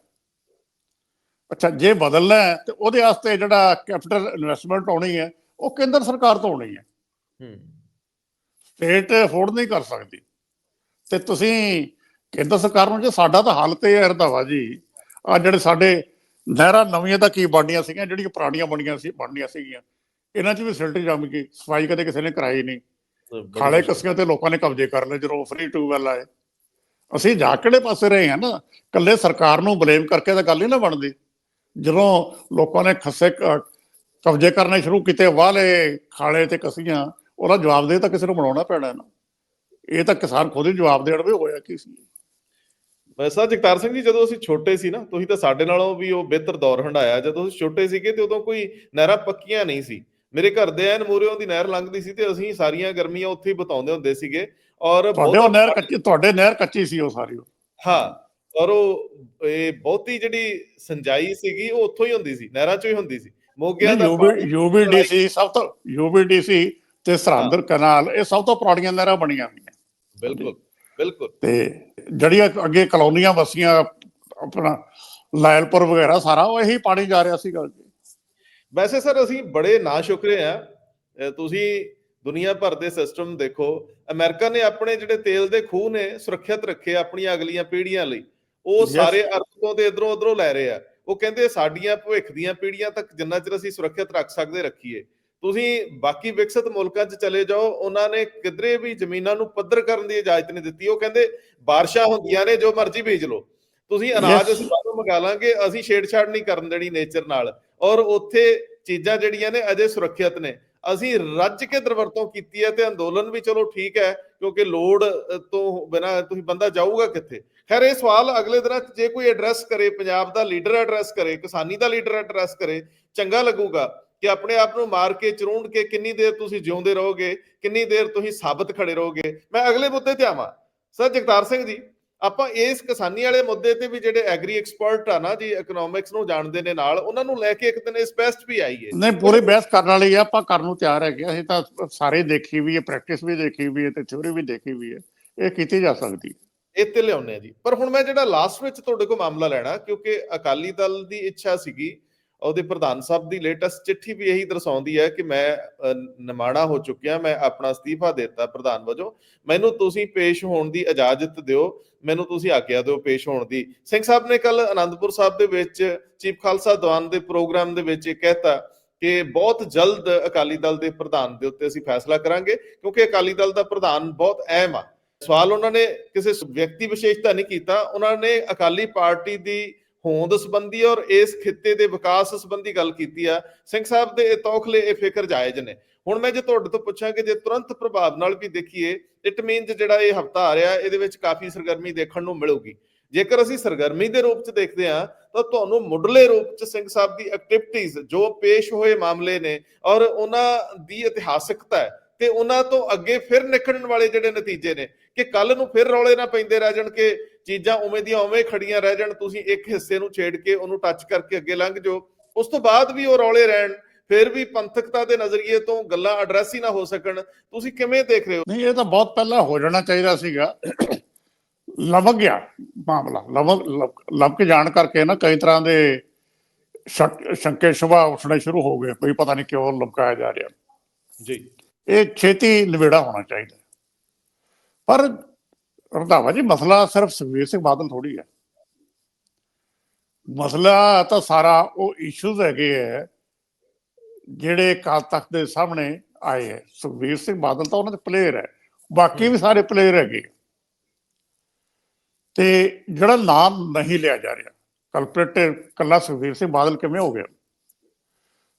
Speaker 2: ਅੱਛਾ ਜੇ ਬਦਲਣਾ ਹੈ ਤੇ ਉਹਦੇ ਵਾਸਤੇ ਜਿਹੜਾ ਕੈਪੀਟਲ ਇਨਵੈਸਟਮੈਂਟ ਹੋਣੀ ਹੈ ਉਹ ਕੇਂਦਰ ਸਰਕਾਰ ਤੋਂ ਹੋਣੀ ਹੈ।
Speaker 1: ਹੂੰ।
Speaker 2: ਸਟੇਟ ਅਫੋਰਡ ਨਹੀਂ ਕਰ ਸਕਦੀ। ਤੇ ਤੁਸੀਂ ਕੇਂਦਰ ਸਰਕਾਰ ਨੂੰ ਜੇ ਸਾਡਾ ਤਾਂ ਹਾਲ ਤੇ ਹੈ ਰਧਾਵਾ ਜੀ ਆ ਜਿਹੜੇ ਸਾਡੇ ਨਹਿਰਾਂ ਨਵੀਆਂ ਤਾਂ ਕੀ ਬਣਨੀਆਂ ਸੀਗੀਆਂ ਜਿਹੜੀਆਂ ਪੁਰਾਣੀਆਂ ਬਣੀਆਂ ਸੀ ਬਣਨੀਆਂ ਸੀਗੀਆਂ ਇਹਨਾਂ 'ਚ ਵੀ ਸਿਲਟ ਜੰਮ ਗਈ ਸਫ਼ਾਈ ਕਦੇ ਕਿਸੇ ਨੇ ਕਰਾਈ ਨਹੀਂ। ਖਾਲੇ ਕਸੀਆਂ ਤੇ ਲੋਕਾਂ ਨੇ ਕਬਜ਼ੇ ਕਰ ਲਏ ਜਦੋਂ ਫ੍ਰੀ ਟਿਊਬਵੈਲ ਆਏ। ਅਸੀਂ ਜਾ ਕਿਹੜੇ ਪਾਸੇ ਰਹੇ ਹਾਂ ਨਾ ਕੱਲੇ ਸਰਕਾਰ ਨੂੰ ਬਲੇਮ ਕਰਕੇ ਤਾਂ ਗੱਲ ਹੀ ਨਾ ਬਣਦੀ। ਜਦੋਂ ਲੋਕਾਂ ਨੇ ਖੱਸੇ ਕਬਜ਼ੇ ਕਰਨੇ ਸ਼ੁਰੂ ਕੀਤੇ ਵਾਲੇ ਖਾਲੇ ਤੇ ਕਸੀਆਂ, ਉਹਦਾ ਜਵਾਬ ਦੇ ਤਾਂ ਕਿਸੇ ਨੂੰ ਬਣਾਉਣਾ ਪੈਣਾ ਨਾ। ਇਹ ਤਾਂ ਕਿਸਾਨ ਖੁਦ ਹੀ ਜਵਾਬ ਦੇਣ ਵੀ ਹੋਇਆ ਕੀ ਸੀ।
Speaker 1: ਵੈਸਾ ਜਗਤਾਰ ਸਿੰਘ ਜੀ, ਜਦੋਂ ਅਸੀਂ ਛੋਟੇ ਸੀ ਨਾ, ਤੁਸੀਂ ਤਾਂ ਸਾਡੇ ਨਾਲੋਂ ਵੀ ਉਹ ਬਿਹਤਰ ਦੌਰ ਹੰਡਾਇਆ। ਜਦੋਂ ਅਸੀਂ ਛੋਟੇ ਸੀਗੇ ਤੇ ਉਦੋਂ ਕੋਈ ਨਹਿਰਾਂ ਪੱਕੀਆਂ ਨਹੀਂ ਸੀ। ਮੇਰੇ ਘਰ ਦੇ ਐਨ ਮੂਹਰੇੋਂ ਦੀ ਨਹਿਰ ਲੰਘਦੀ ਸੀ ਤੇ ਅਸੀਂ ਸਾਰੀਆਂ ਗਰਮੀਆਂ ਉੱਥੇ ਹੀ ਬਿਤਾਉਂਦੇ ਹੁੰਦੇ ਸੀਗੇ। ਔਰ
Speaker 2: ਤੁਹਾਡੇ ਉਹ ਨਹਿਰ ਕੱਚੀ ਤੁਹਾਡੇ ਨਹਿਰ ਕੱਚੀ ਸੀ ਉਹ ਸਾਰੀ
Speaker 1: ਹਾਂ ਔਰ ਉਹ ਇਹ ਬਹੁਤੀ ਜਿਹੜੀ ਸਿੰਜਾਈ ਸੀਗੀ ਉਹ ਉੱਥੋਂ ਹੀ ਹੁੰਦੀ ਸੀ ਨਹਿਰਾਂ ਚੋਂ ਹੀ ਹੁੰਦੀ ਸੀ। ਮੋਗਿਆਂ ਦਾ
Speaker 2: ਯੂਬੀਡੀਸੀ ਸਭ ਤੋਂ ਯੂਬੀਡੀਸੀ ਤੇ ਸਰਹੰਦਰ ਕਨਾਲ ਇਹ ਸਭ ਤੋਂ ਪੁਰਾਣੀਆਂ ਨਹਿਰਾਂ ਬਣੀਆਂ ਹੋਈਆਂ।
Speaker 1: ਬਿਲਕੁਲ ਬਿਲਕੁਲ।
Speaker 2: ਤੇ ਜਿਹੜੀਆਂ ਅੱਗੇ ਕਲੋਨੀਆਂ ਵਸੀਆਂ ਆਪਣਾ ਲਾਇਲਪੁਰ ਵਗੈਰਾ ਸਾਰਾ ਉਹ ਇਹੀ ਪਾਣੀ ਜਾ ਰਿਹਾ ਸੀਗਾ ਅੱਗੇ
Speaker 1: ਵੈਸੇ ਸਰ ਅਸੀਂ ਬੜੇ ਨਾ ਸ਼ੁਕਰੇ ਆ ਤੁਸੀਂ ਦੁਨੀਆ ਭਰ ਦੇ ਸਿਸਟਮ ਦੇਖੋ ਅਮਰੀਕਾ ਨੇ ਆਪਣੇ ਜਿਹੜੇ ਤੇਲ ਦੇ ਖੂਹ ਨੇ ਸੁਰੱਖਿਅਤ ਰੱਖੇ ਆਪਣੀਆਂ ਅਗਲੀਆਂ ਪੀੜ੍ਹੀਆਂ ਲਈ। ਉਹ. ਸਾਰੇ ਅਰਥੋਂ ਤੇ ਇਧਰੋਂ ਉਧਰੋਂ ਲੈ ਰਹੇ ਆ। ਉਹ ਕਹਿੰਦੇ ਸਾਡੀਆਂ ਭਵਿੱਖ ਦੀਆਂ ਪੀੜ੍ਹੀਆਂ ਤੱਕ ਜਿੰਨਾ ਚਿਰ ਅਸੀਂ ਸੁਰੱਖਿਅਤ ਰੱਖ ਸਕਦੇ ਰੱਖੀਏ। ਤੁਸੀਂ ਬਾਕੀ ਵਿਕਸਿਤ ਮੁਲਕਾਂ 'ਚ ਚਲੇ ਜਾਓ ਉਹਨਾਂ ਨੇ ਕਿਧਰੇ ਵੀ ਜ਼ਮੀਨਾਂ ਨੂੰ ਪੱਧਰ ਕਰਨ ਦੀ ਇਜਾਜ਼ਤ ਨਹੀਂ ਦਿੱਤੀ। ਉਹ ਕਹਿੰਦੇ ਬਾਰਿਸ਼ਾਂ ਹੁੰਦੀਆਂ ਨੇ ਜੋ ਮਰਜ਼ੀ ਬੀਜ ਲਓ। ਤੁਸੀਂ ਅਨਾਜ. ਅਸੀਂ ਬਾਹਰੋਂ ਮੰਗਾ ਲਾਂਗੇ ਅਸੀਂ ਛੇੜਛਾੜ ਨਹੀਂ ਕਰਨ ਦੇਣੀ ਨੇਚਰ ਨਾਲ। ਔਰ ਉੱਥੇ ਚੀਜ਼ਾਂ ਜਿਹੜੀਆਂ ਨੇ ਅਜੇ ਸੁਰੱਖਿਅਤ ਨੇ। ਅਸੀਂ ਰੱਜ ਕੇ ਦਰਵਰਤੋਂ ਕੀਤੀ ਹੈ ਤੇ ਅੰਦੋਲਨ ਵੀ ਚਲੋ ਠੀਕ ਹੈ, ਕਿਉਂਕਿ ਲੋੜ ਤੋਂ ਬਿਨਾ ਤੁਸੀਂ ਬੰਦਾ ਜਾਊਗਾ ਕਿੱਥੇ? ਖੈਰ, ਇਹ ਸਵਾਲ ਅਗਲੇ ਦਿਨਾਂ ਜੇ ਕੋਈ ਐਡਰੈਸ ਕਰੇ, ਪੰਜਾਬ ਦਾ ਲੀਡਰ ਐਡਰੈਸ ਕਰੇ, ਕਿਸਾਨੀ ਦਾ ਲੀਡਰ ਐਡਰੈਸ ਕਰੇ, ਚੰਗਾ ਲੱਗੂਗਾ ਕਿ ਆਪਣੇ ਆਪ ਨੂੰ ਮਾਰ ਕੇ, ਚਰੂੰਡ ਕੇ ਕਿੰਨੀ ਦੇਰ ਤੁਸੀਂ ਜਿਉਂਦੇ ਰਹੋਗੇ, ਕਿੰਨੀ ਦੇਰ ਤੁਸੀਂ ਸਾਬਤ ਖੜੇ ਰਹੋਗੇ। ਮੈਂ ਅਗਲੇ ਮੁੱਦੇ ਤੇ ਆਵਾਂ। ਸਰ, ਜਗਤਾਰ ਸਿੰਘ ਜੀ। ਆਪਾਂ ਇਸ ਕਿਸਾਨੀ ਵਾਲੇ ਮੁੱਦੇ ਤੇ ਵੀ ਜਿਹੜੇ ਐਗਰੀ ਐਕਸਪਰਟ ਆ ਨਾ ਜੀ ਇਕਨੋਮਿਕਸ ਨੂੰ ਜਾਣਦੇ ਨੇ ਨਾਲ ਉਹਨਾਂ ਨੂੰ ਲੈ ਕੇ ਇੱਕ ਦਿਨ ਇਸ ਬੈਸਟ ਵੀ ਆਈਏ
Speaker 2: ਨਹੀਂ ਪੂਰੀ ਬਹਿਸ ਕਰਨ ਵਾਲੀ ਆ ਆਪਾਂ ਕਰਨ ਨੂੰ ਤਿਆਰ ਹੈਗੇ। ਅਸੀਂ ਤਾਂ ਸਾਰੇ ਦੇਖੀ ਵੀ ਹੈ ਪ੍ਰੈਕਟਿਸ ਵੀ ਦੇਖੀ ਵੀ ਹੈ ਤੇ ਥਿਉਰੀ ਵੀ ਦੇਖੀ ਵੀ ਹੈ ਇਹ ਕੀਤੀ ਜਾ ਸਕਦੀ ਹੈ।
Speaker 1: ਇਹ ਤੇ ਲਿਆਉਂਦੇ ਆ ਜੀ ਪਰ ਹੁਣ ਮੈਂ ਜਿਹੜਾ ਲਾਸਟ ਵਿੱਚ ਤੁਹਾਡੇ ਕੋਲ ਮਾਮਲਾ ਲੈਣਾ ਕਿਉਂਕਿ ਅਕਾਲੀ ਦਲ ਦੀ ਇੱਛਾ ਸੀਗੀ ਉਹਦੇ ਪ੍ਰਧਾਨ ਸਾਹਿਬ ਦੀ ਲੇਟੈਸਟ ਚਿੱਠੀ ਵੀ ਇਹੀ ਦਰਸਾਉਂਦੀ ਹੈ ਕਿ ਮੈਂ ਨਿਮਾਣਾ ਹੋ ਚੁੱਕਿਆ, ਮੈਂ ਆਪਣਾ ਅਸਤੀਫਾ ਦਿੱਤਾ ਪ੍ਰਧਾਨ ਵਜੋਂ। ਮੈਨੂੰ ਤੁਸੀਂ ਪੇਸ਼ ਹੋਣ ਦੀ ਇਜਾਜ਼ਤ ਦਿਓ, ਮੈਨੂੰ ਤੁਸੀਂ ਆਗਿਆ ਦਿਓ ਪੇਸ਼ ਹੋਣ ਦੀ। ਸਿੰਘ ਸਾਹਿਬ ਨੇ ਕੱਲ ਆਨੰਦਪੁਰ ਸਾਹਿਬ ਦੇ ਵਿੱਚ ਚੀਫ ਖਾਲਸਾ ਦੀਵਾਨ ਦੇ ਪ੍ਰੋਗਰਾਮ ਦੇ ਵਿੱਚ ਇਹ ਕਹਿਤਾ ਕਿ ਬਹੁਤ ਜਲਦ ਅਕਾਲੀ ਦਲ ਦੇ ਪ੍ਰਧਾਨ ਦੇ ਉੱਤੇ ਅਸੀਂ ਫੈਸਲਾ ਕਰਾਂਗੇ, ਕਿਉਂਕਿ ਅਕਾਲੀ ਦਲ ਦਾ ਪ੍ਰਧਾਨ ਬਹੁਤ ਅਹਿਮ ਆ। ਸਵਾਲ ਉਹਨਾਂ ਨੇ ਕਿਸੇ ਵਿਅਕਤੀ ਵਿਸ਼ੇਸ਼ ਵਿਸ਼ੇਸ਼ਤਾ ਨਹੀਂ ਕੀਤਾ, ਉਹਨਾਂ ਨੇ ਅਕਾਲੀ ਪਾਰਟੀ ਦੀ ਹੋਂਦ ਸੰਬੰਧੀ ਔਰ ਇਸ ਖਿੱਤੇ ਦੇ ਵਿਕਾਸ ਸੰਬੰਧੀ ਗੱਲ ਕੀਤੀ ਆ, ਸਿੰਘ ਸਾਹਿਬ ਦੇ ਤੌਖਲੇ ਇਹ ਫਿਕਰ ਜਾਇਜ਼ ਨੇ। ਹੁਣ ਮੈਂ ਜੇ ਤੁਹਾਡੇ ਤੋਂ ਪੁੱਛਾਂ ਕਿ ਜੇ ਤੁਰੰਤ ਪ੍ਰਭਾਵ ਨਾਲ ਵੀ ਦੇਖੀਏ, ਇਟ ਮੀਨਸ ਜਿਹੜਾ ਇਹ ਹਫਤਾ ਆ ਰਿਹਾ, ਇਹਦੇ ਵਿੱਚ ਕਾਫੀ ਸਰਗਰਮੀ ਦੇਖਣ ਨੂੰ ਮਿਲੂਗੀ। ਜੇਕਰ ਅਸੀਂ ਸਰਗਰਮੀ ਦੇ ਰੂਪ ਚ ਦੇਖਦੇ ਹਾਂ, ਤਾਂ ਤੁਹਾਨੂੰ ਮੁੱਢਲੇ ਰੂਪ ਚ ਸਿੰਘ ਸਾਹਿਬ ਦੀ ਐਕਟੀਵਿਟੀਜ਼ ਜੋ ਪੇਸ਼ ਹੋਏ ਮਾਮਲੇ ਨੇ ਔਰ ਉਹਨਾਂ ਦੀ ਇਤਿਹਾਸਕਤਾ ਤੇ ਉਹਨਾਂ ਤੋਂ ਅੱਗੇ ਫਿਰ ਨਿਕਲਣ ਵਾਲੇ ਜਿਹੜੇ ਨਤੀਜੇ ਨੇ, ਕਿ ਕੱਲ ਨੂੰ ਫਿਰ ਰੌਲੇ ਨਾ ਪੈਂਦੇ ਰਹਿ ਜਾਣ ਕਿ ਚੀਜ਼ਾਂ ਉਵੇਂ ਦੀਆਂ ਉਵੇਂ ਖੜੀਆਂ ਰਹਿ ਜਾਣ ਤੁਸੀਂ ਇੱਕ ਹਿੱਸੇ ਨੂੰ ਛੇੜ ਕੇ ਉਹਨੂੰ ਟੱਚ ਕਰਕੇ ਅੱਗੇ ਲੰਘ ਜਾਓ। ਉਸ ਤੋਂ ਬਾਅਦ ਵੀ ਉਹ ਰੌਲੇ ਰਹਿਣ ਫਿਰ ਵੀ ਪੰਥਕਤਾ ਦੇ ਨਜ਼ਰੀਏ ਤੋਂ ਗੱਲਾਂ ਐਡਰੈਸ ਹੀ ਨਾ ਹੋ ਸਕਣ। ਤੁਸੀਂ ਕਿਵੇਂ ਦੇਖ ਰਹੇ ਹੋ?
Speaker 2: ਨਹੀਂ ਇਹ ਤਾਂ ਬਹੁਤ ਪਹਿਲਾਂ ਹੋ ਜਾਣਾ ਚਾਹੀਦਾ ਸੀਗਾ। ਲਮਕ ਗਿਆ ਮਾਮਲਾ। ਲਮਕ- ਲਮਕ ਜਾਣ ਕਰਕੇ ਨਾ ਕਈ ਤਰ੍ਹਾਂ ਦੇ ਸ਼ੱਕ ਸ਼ੁਭਾ ਉੱਠਣੇ ਸ਼ੁਰੂ ਹੋ ਗਏ ਕੋਈ ਪਤਾ ਨਹੀਂ ਕਿਉਂ ਲਮਕਾਇਆ ਜਾ ਰਿਹਾ।
Speaker 1: ਜੀ।
Speaker 2: ਇਹ ਛੇਤੀ ਨਿਬੇੜਾ ਹੋਣਾ ਚਾਹੀਦਾ। ਪਰ ਰੰਧਾਵਾ ਜੀ, ਮਸਲਾ ਸਿਰਫ ਸੁਖਬੀਰ ਸਿੰਘ ਬਾਦਲ ਥੋੜੀ ਹੈ। ਮਸਲਾ ਤਾਂ ਸਾਰਾ ਉਹ ਇਸ਼ੂਜ਼ ਹੈਗੇ ਹੈ ਜਿਹੜੇ ਕਾਲ ਤਖ਼ਤ ਦੇ ਸਾਹਮਣੇ ਆਏ ਹੈ ਸੁਖਬੀਰ ਸਿੰਘ ਬਾਦਲ ਤਾਂ ਉਹਨਾਂ ਦੇ ਪਲੇਅਰ ਹੈ, ਬਾਕੀ ਵੀ ਸਾਰੇ ਪਲੇਅਰ ਹੈਗੇ ਤੇ ਜਿਹੜਾ ਨਾਮ ਨਹੀਂ ਲਿਆ ਜਾ ਰਿਹਾ ਕਲਪਰੇਟ ਕੱਲਾ ਸੁਖਬੀਰ ਸਿੰਘ ਬਾਦਲ ਕਿਵੇਂ ਹੋ ਗਿਆ?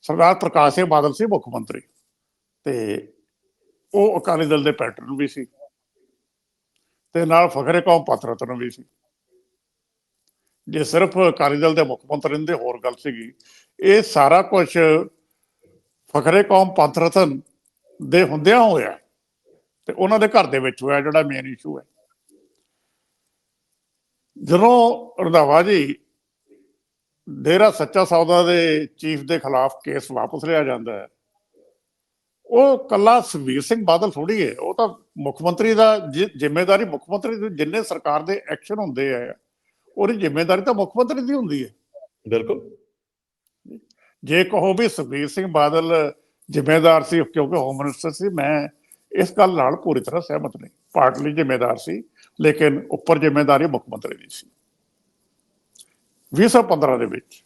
Speaker 2: ਸਰਦਾਰ ਪ੍ਰਕਾਸ਼ ਸਿੰਘ ਬਾਦਲ ਸੀ ਮੁੱਖ ਮੰਤਰੀ, ਤੇ ਉਹ ਅਕਾਲੀ ਦਲ ਦੇ ਪੈਟਰਨ ਵੀ ਸੀ। ਤੇ ਨਾਲ ਫਖਰੇ ਕੌਮ ਪਤਰਤਨ ਵੀ ਸੀ। ਜੇ ਸਿਰਫ ਅਕਾਲੀ ਦਲ ਦੇ ਮੁੱਖ ਮੰਤਰੀ ਦੇ ਹੋਰ ਗੱਲ ਸੀਗੀ, ਇਹ ਸਾਰਾ ਕੁਝ ਫਖਰੇ ਕੌਮ ਪੰਥ ਰਤਨ ਦੇ ਹੁੰਦਿਆਂ ਹੋਇਆ ਤੇ ਉਹਨਾਂ ਦੇ ਘਰ ਦੇ ਵਿੱਚ ਹੋਇਆ ਜਿਹੜਾ ਮੇਨ ਇਸ਼ੂ ਹੈ। ਜਦੋਂ ਰੰਧਾਵਾ ਜੀ ਡੇਰਾ ਸੱਚਾ ਸੌਦਾ ਦੇ ਚੀਫ ਦੇ ਖਿਲਾਫ ਕੇਸ ਵਾਪਸ ਲਿਆ ਜਾਂਦਾ ਹੈ ਉਹ ਕੱਲਾ ਸੁਖਬੀਰ ਸਿੰਘ ਬਾਦਲ ਥੋੜੀ ਹੈ ਉਹ ਤਾਂ ਮੁੱਖ ਮੰਤਰੀ ਦਾ ਜ਼ਿੰਮੇਵਾਰੀ ਮੁੱਖ ਮੰਤਰੀ ਦੀ ਜਿੰਨੇ ਸਰਕਾਰ ਦੇ ਐਕਸ਼ਨ ਹੁੰਦੇ ਆ ਉਹਦੀ ਜ਼ਿੰਮੇਵਾਰੀ ਤਾਂ ਮੁੱਖ ਮੰਤਰੀ ਦੀ ਹੁੰਦੀ ਹੈ
Speaker 1: ਬਿਲਕੁਲ।
Speaker 2: ਜੇ ਕਹੋ ਵੀ ਸੁਖਬੀਰ ਸਿੰਘ ਬਾਦਲ ਜ਼ਿੰਮੇਦਾਰ ਸੀ ਕਿਉਂਕਿ ਹੋਮ ਮਿਨਿਸਟਰ ਸੀ ਮੈਂ ਇਸ ਗੱਲ ਨਾਲ ਪੂਰੀ ਤਰ੍ਹਾਂ ਸਹਿਮਤ ਨਹੀਂ। ਪਾਰਟਲੀ ਜ਼ਿੰਮੇਦਾਰ ਸੀ ਲੇਕਿਨ ਉੱਪਰ ਜ਼ਿੰਮੇਦਾਰੀ ਮੁੱਖ ਮੰਤਰੀ ਦੀ ਸੀ। 2015 ਦੇ ਵਿੱਚ।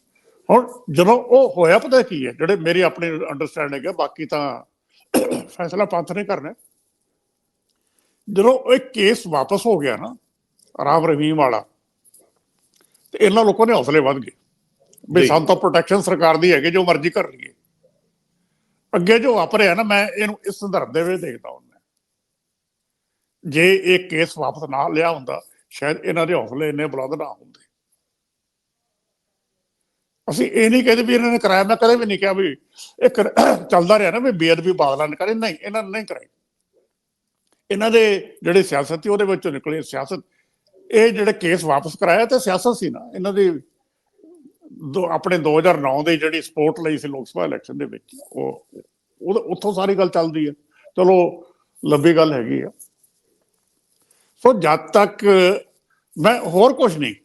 Speaker 2: ਹੁਣ ਜਦੋਂ ਉਹ ਹੋਇਆ ਪਤਾ ਕੀ ਹੈ ਜਿਹੜੇ ਮੇਰੀ ਆਪਣੀ ਅੰਡਰਸਟੈਂਡਿੰਗ ਹੈ ਬਾਕੀ ਤਾਂ ਫੈਸਲਾ ਪੰਥ ਨੇ ਕਰਨਾ। ਜਦੋਂ ਇਹ ਕੇਸ ਵਾਪਸ ਹੋ ਗਿਆ ਨਾ ਰਾਮ ਰਹੀਮ ਵਾਲਾ ਤੇ ਇਹਨਾਂ ਲੋਕਾਂ ਦੇ ਹੌਸਲੇ ਵੱਧ ਗਏ ਵੀ। ਸਾਨੂੰ ਤਾਂ ਪ੍ਰੋਟੈਕਸ਼ਨ ਸਰਕਾਰ ਦੀ ਹੈਗੀ ਜੋ ਮਰਜ਼ੀ ਕਰ ਲਈਏ ਅੱਗੇ ਜੋ ਵਾਪਰਿਆ ਨਾ ਮੈਂ ਇਹਨੂੰ ਇਸ ਸੰਦਰਭ ਦੇ ਵਿੱਚ ਦੇਖਦਾ ਹੁੰਦਾ ਜੇ ਇਹ ਕੇਸ ਵਾਪਸ ਨਾ ਲਿਆ ਹੁੰਦਾ ਸ਼ਾਇਦ ਇਹਨਾਂ ਦੇ ਹੌਸਲੇ ਇੰਨੇ ਬੁਲੰਦ ਨਾ ਹੁੰਦੇ ਅਸੀਂ ਇਹ ਨਹੀਂ ਕਹਿੰਦੇ ਵੀ ਇਹਨਾਂ ਨੇ ਕਰਾਇਆ, ਮੈਂ ਕਦੇ ਵੀ ਨਹੀਂ ਕਿਹਾ ਵੀ ਇਹ ਚੱਲਦਾ ਰਿਹਾ ਨਾ ਵੀ ਬੇਅਦਬੀ ਬਾਦਲਾਂ ਨੇ ਕਰੇ। ਨਹੀਂ, ਇਹਨਾਂ ਨੇ ਨਹੀਂ ਕਰਾਈ। ਇਹਨਾਂ ਦੇ ਜਿਹੜੇ ਸਿਆਸਤ ਉਹਦੇ ਵਿੱਚੋਂ ਨਿਕਲੇ ਸਿਆਸਤ। ਇਹ ਜਿਹੜੇ ਕੇਸ ਵਾਪਸ ਕਰਾਇਆ ਤੇ ਸਿਆਸਤ ਸੀ ਨਾ, ਇਹਨਾਂ ਦੀ ਦੋ, ਆਪਣੇ 2009 ਦੇ ਜਿਹੜੀ ਸਪੋਰਟ ਲਈ ਸੀ ਲੋਕ ਸਭਾ ਇਲੈਕਸ਼ਨ ਦੇ ਵਿੱਚ, ਉਹ ਉਹ ਉੱਥੋਂ ਸਾਰੀ ਗੱਲ ਚੱਲਦੀ ਹੈ ਚਲੋ, ਲੰਬੀ ਗੱਲ ਹੈਗੀ ਆ। ਸੋ ਜਦ ਤੱਕ ਮੈਂ ਹੋਰ ਕੁਝ ਨਹੀਂ,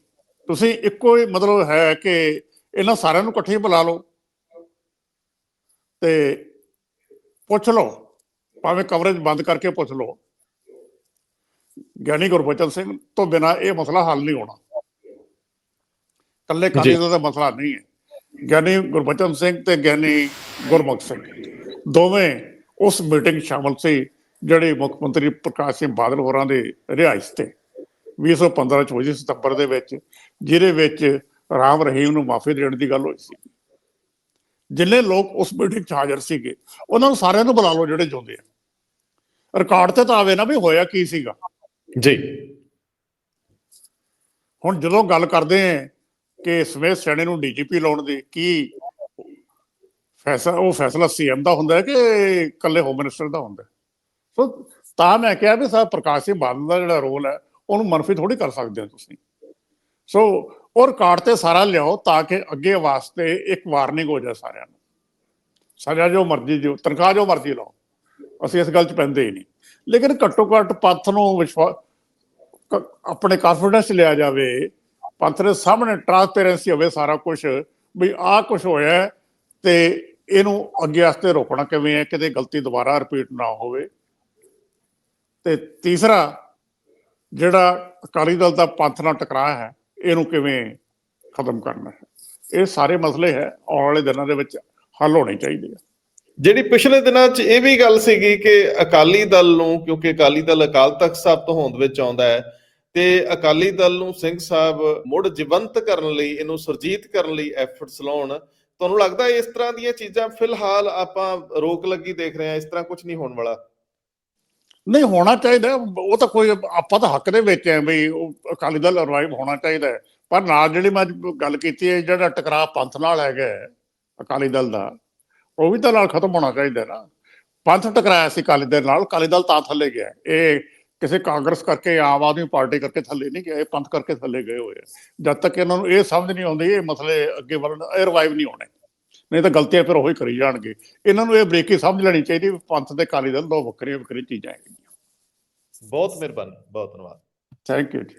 Speaker 2: ਤੁਸੀਂ ਇੱਕੋ ਹੀ ਮਤਲਬ ਹੈ ਕਿ ਇਹਨਾਂ ਸਾਰਿਆਂ ਨੂੰ ਇਕੱਠੇ ਬੁਲਾ ਲਓ। ਤੇ ਪੁੱਛ ਲਓ ਭਾਵੇਂ ਕਵਰੇਜ ਬੰਦ ਕਰਕੇ ਪੁੱਛ ਲਓ। ਗਿਆਨੀ ਗੁਰਬਚਨ ਸਿੰਘ ਤੋਂ ਬਿਨਾ ਇਹ ਮਸਲਾ ਹੱਲ ਨਹੀਂ ਹੋਣਾ। ਕੱਲੇ ਕਾਲੀ ਦਾ ਮਸਲਾ ਨਹੀਂ ਹੈ। ਗਿਆਨੀ ਗੁਰਬਚਨ ਸਿੰਘ ਤੇ ਗਿਆਨੀ ਗੁਰਮੁਖ ਸਿੰਘ। ਦੋਵੇਂ ਉਸ ਮੀਟਿੰਗ ਸ਼ਾਮਲ ਸੀ ਜਿਹੜੀ ਮੁੱਖ ਮੰਤਰੀ ਪ੍ਰਕਾਸ਼ ਸਿੰਘ ਬਾਦਲ ਹੋਰਾਂ ਦੇ ਰਿਹਾਇਸ਼ ਤੇ। 2015 ਚ ਹੋਈ ਸਤੰਬਰ ਦੇ ਵਿੱਚ ਜਿਹਦੇ ਵਿੱਚ ਰਾਮ ਰਹੀਮ ਨੂੰ ਮਾਫੀ ਦੇਣ ਦੀ ਗੱਲ ਹੋਈ ਸੀ। ਜਿੰਨੇ ਲੋਕ ਉਸ ਮੀਟਿੰਗ 'ਚ ਹਾਜ਼ਰ ਸੀਗੇ ਉਹਨਾਂ ਨੂੰ ਸਾਰਿਆਂ ਨੂੰ ਬੁਲਾ ਲਓ ਜਿਹੜੇ ਚਾਹੁੰਦੇ ਆ। ਰਿਕਾਰਡ ਤੇ ਤਾਂ ਆਵੇ ਨਾ ਵੀ ਹੋਇਆ ਕੀ ਸੀਗਾ।
Speaker 1: ਜੀ।
Speaker 2: ਹੁਣ ਜਦੋਂ ਗੱਲ ਕਰਦੇ ਆ ਕਿ ਸਮੇਤ ਸੈਣੇ ਨੂੰ ਡੀਜੀਪੀ ਲਾਉਣ ਦੀ ਕੀ ਫੈਸਲਾ ਉਹ ਫੈਸਲਾ ਸੀਐਮ ਦਾ ਹੁੰਦਾ ਹੈ ਕਿ ਇਕੱਲੇ ਹੋਮ ਮਿਨਿਸਟਰ ਦਾ ਹੁੰਦਾ? ਸੋ ਤਾਂ ਮੈਂ ਕਿਹਾ ਵੀ ਸਾਹਿਬ ਪ੍ਰਕਾਸ਼ ਸਿੰਘ ਬਾਦਲ ਦਾ ਜਿਹੜਾ ਰੋਲ ਹੈ ਉਹਨੂੰ ਮਨਫੀ ਥੋੜੀ ਕਰ ਸਕਦੇ ਹੋ ਤੁਸੀਂ। ਸੋ ਉਹ ਰਿਕਾਰਡ ਤੇ ਸਾਰਾ ਲਿਆਓ ਤਾਂ ਕਿ ਅੱਗੇ ਵਾਸਤੇ ਇੱਕ ਵਾਰਨਿੰਗ ਹੋ ਜਾਏ ਸਾਰਿਆਂ ਨੂੰ। ਸਜ਼ਾ ਜੋ ਮਰਜ਼ੀ ਜੋ ਤਨਖਾਹ ਜੋ ਮਰਜ਼ੀ ਲਾਓ, ਅਸੀਂ ਇਸ ਗੱਲ 'ਚ ਪੈਂਦੇ ਹੀ ਨਹੀਂ। ਲੇਕਿਨ ਘੱਟੋ ਘੱਟ ਪੰਥ ਨੂੰ ਵਿਸ਼ਵਾਸ ਆਪਣੇ ਕਾਨਫੀਡੈਂਸ ਲਿਆ ਜਾਵੇ, ਪੰਥ ਦੇ ਸਾਹਮਣੇ ਟ੍ਰਾਂਸਪੇਰੈਂਸੀ ਹੋਵੇ ਸਾਰਾ ਕੁਝ ਵੀ ਆਹ ਕੁਝ ਹੋਇਆ ਤੇ ਇਹਨੂੰ ਅੱਗੇ ਵਾਸਤੇ ਰੋਕਣਾ ਕਿਵੇਂ ਹੈ, ਕਿਤੇ ਗਲਤੀ ਦੁਬਾਰਾ ਰਿਪੀਟ ਨਾ ਹੋਵੇ। ਤੇ ਤੀਸਰਾ, ਜਿਹੜਾ ਅਕਾਲੀ ਦਲ ਦਾ ਪੰਥ ਨਾਲ ਟਕਰਾਅ ਹੈ ਇਹਨੂੰ ਕਿਵੇਂ ਖਤਮ ਕਰਨਾ ਹੈ? ਇਹ ਸਾਰੇ ਮਸਲੇ ਹੈ, ਆਉਣ ਵਾਲੇ ਦਿਨਾਂ ਦੇ ਵਿੱਚ ਹੱਲ ਹੋਣੇ ਚਾਹੀਦੇ ਆ।
Speaker 1: ਜਿਹੜੀ ਪਿਛਲੇ ਦਿਨਾਂ 'ਚ ਇਹ ਵੀ ਗੱਲ ਸੀਗੀ ਕਿ ਅਕਾਲੀ ਦਲ ਨੂੰ, ਕਿਉਂਕਿ ਅਕਾਲੀ ਦਲ ਅਕਾਲ ਤਖਤ ਸਾਹਿਬ ਤੋਂ ਹੋਂਦ ਵਿੱਚ ਆਉਂਦਾ ਹੈ, ਤੇ ਅਕਾਲੀ ਦਲ ਨੂੰ ਸਿੰਘ ਸਾਹਿਬ ਮੁੜ ਜੀਵੰਤ ਕਰਨ ਲਈ, ਇਹਨੂੰ ਸੁਰਜੀਤ ਕਰਨ ਲਈ ਐਫਰਟਸ ਲਾਉਣ, ਤੁਹਾਨੂੰ ਲੱਗਦਾ ਇਸ ਤਰ੍ਹਾਂ ਦੀਆਂ ਚੀਜ਼ਾਂ ਫਿਲਹਾਲ ਆਪਾਂ ਰੋਕ ਲੱਗੀ ਦੇਖ ਰਹੇ ਹਾਂ, ਇਸ ਤਰ੍ਹਾਂ ਕੁਝ ਨਹੀਂ ਹੋਣ ਵਾਲਾ?
Speaker 2: ਨਹੀਂ ਹੋਣਾ ਚਾਹੀਦਾ ਉਹ ਤਾਂ ਕੋਈ ਆਪਾਂ ਤਾਂ ਹੱਕ ਦੇ ਵਿੱਚ ਹੈ ਵੀ ਉਹ ਅਕਾਲੀ ਦਲ ਰਿਵਾਈਵ ਹੋਣਾ ਚਾਹੀਦਾ ਪਰ ਨਾਲ ਜਿਹੜੀ ਮੈਂ ਗੱਲ ਕੀਤੀ ਹੈ ਜਿਹੜਾ ਟਕਰਾਅ ਪੰਥ ਨਾਲ ਹੈਗਾ ਹੈ, ਅਕਾਲੀ ਦਲ ਦਾ ਉਹ ਵੀ ਤਾਂ ਨਾਲ ਖਤਮ ਹੋਣਾ ਚਾਹੀਦਾ ਨਾ। ਪੰਥ ਟਕਰਾਇਆ ਸੀ ਅਕਾਲੀ ਦਲ ਨਾਲ ਅਕਾਲੀ ਦਲ ਤਾਂ ਥੱਲੇ ਗਿਆ। ਇਹ ਕਿਸੇ ਕਾਂਗਰਸ ਕਰਕੇ ਆਮ ਆਦਮੀ ਪਾਰਟੀ ਕਰਕੇ ਥੱਲੇ ਨਹੀਂ ਗਿਆ ਇਹ ਪੰਥ ਕਰਕੇ ਥੱਲੇ ਗਏ ਹੋਏ ਜਦ ਤੱਕ ਇਹਨਾਂ ਨੂੰ ਇਹ ਸਮਝ ਨਹੀਂ ਆਉਂਦੀ ਇਹ ਮਸਲੇ ਅੱਗੇ ਵਧਣ ਇਹ ਰਿਵਾਈਵ ਨਹੀਂ ਹੋਣੇ। ਨਹੀਂ ਤਾਂ ਗਲਤੀਆਂ ਫਿਰ ਉਹੀ ਕਰੀ ਜਾਣਗੇ। ਇਹਨਾਂ ਨੂੰ ਇਹ ਬਰੀਕੀ ਸਮਝ ਲੈਣੀ ਚਾਹੀਦੀ ਵੀ ਪੰਥ ਤੇ ਅਕਾਲੀ ਦਲ ਦੋ ਵੱਖਰੀਆਂ ਵੱਖਰੀਆਂ ਚੀਜ਼ਾਂ ਹੈਗੀਆਂ।
Speaker 1: ਬਹੁਤ ਮਿਹਰਬਾਨੀ ਬਹੁਤ ਧੰਨਵਾਦ।
Speaker 2: ਥੈਂਕ ਯੂ ਜੀ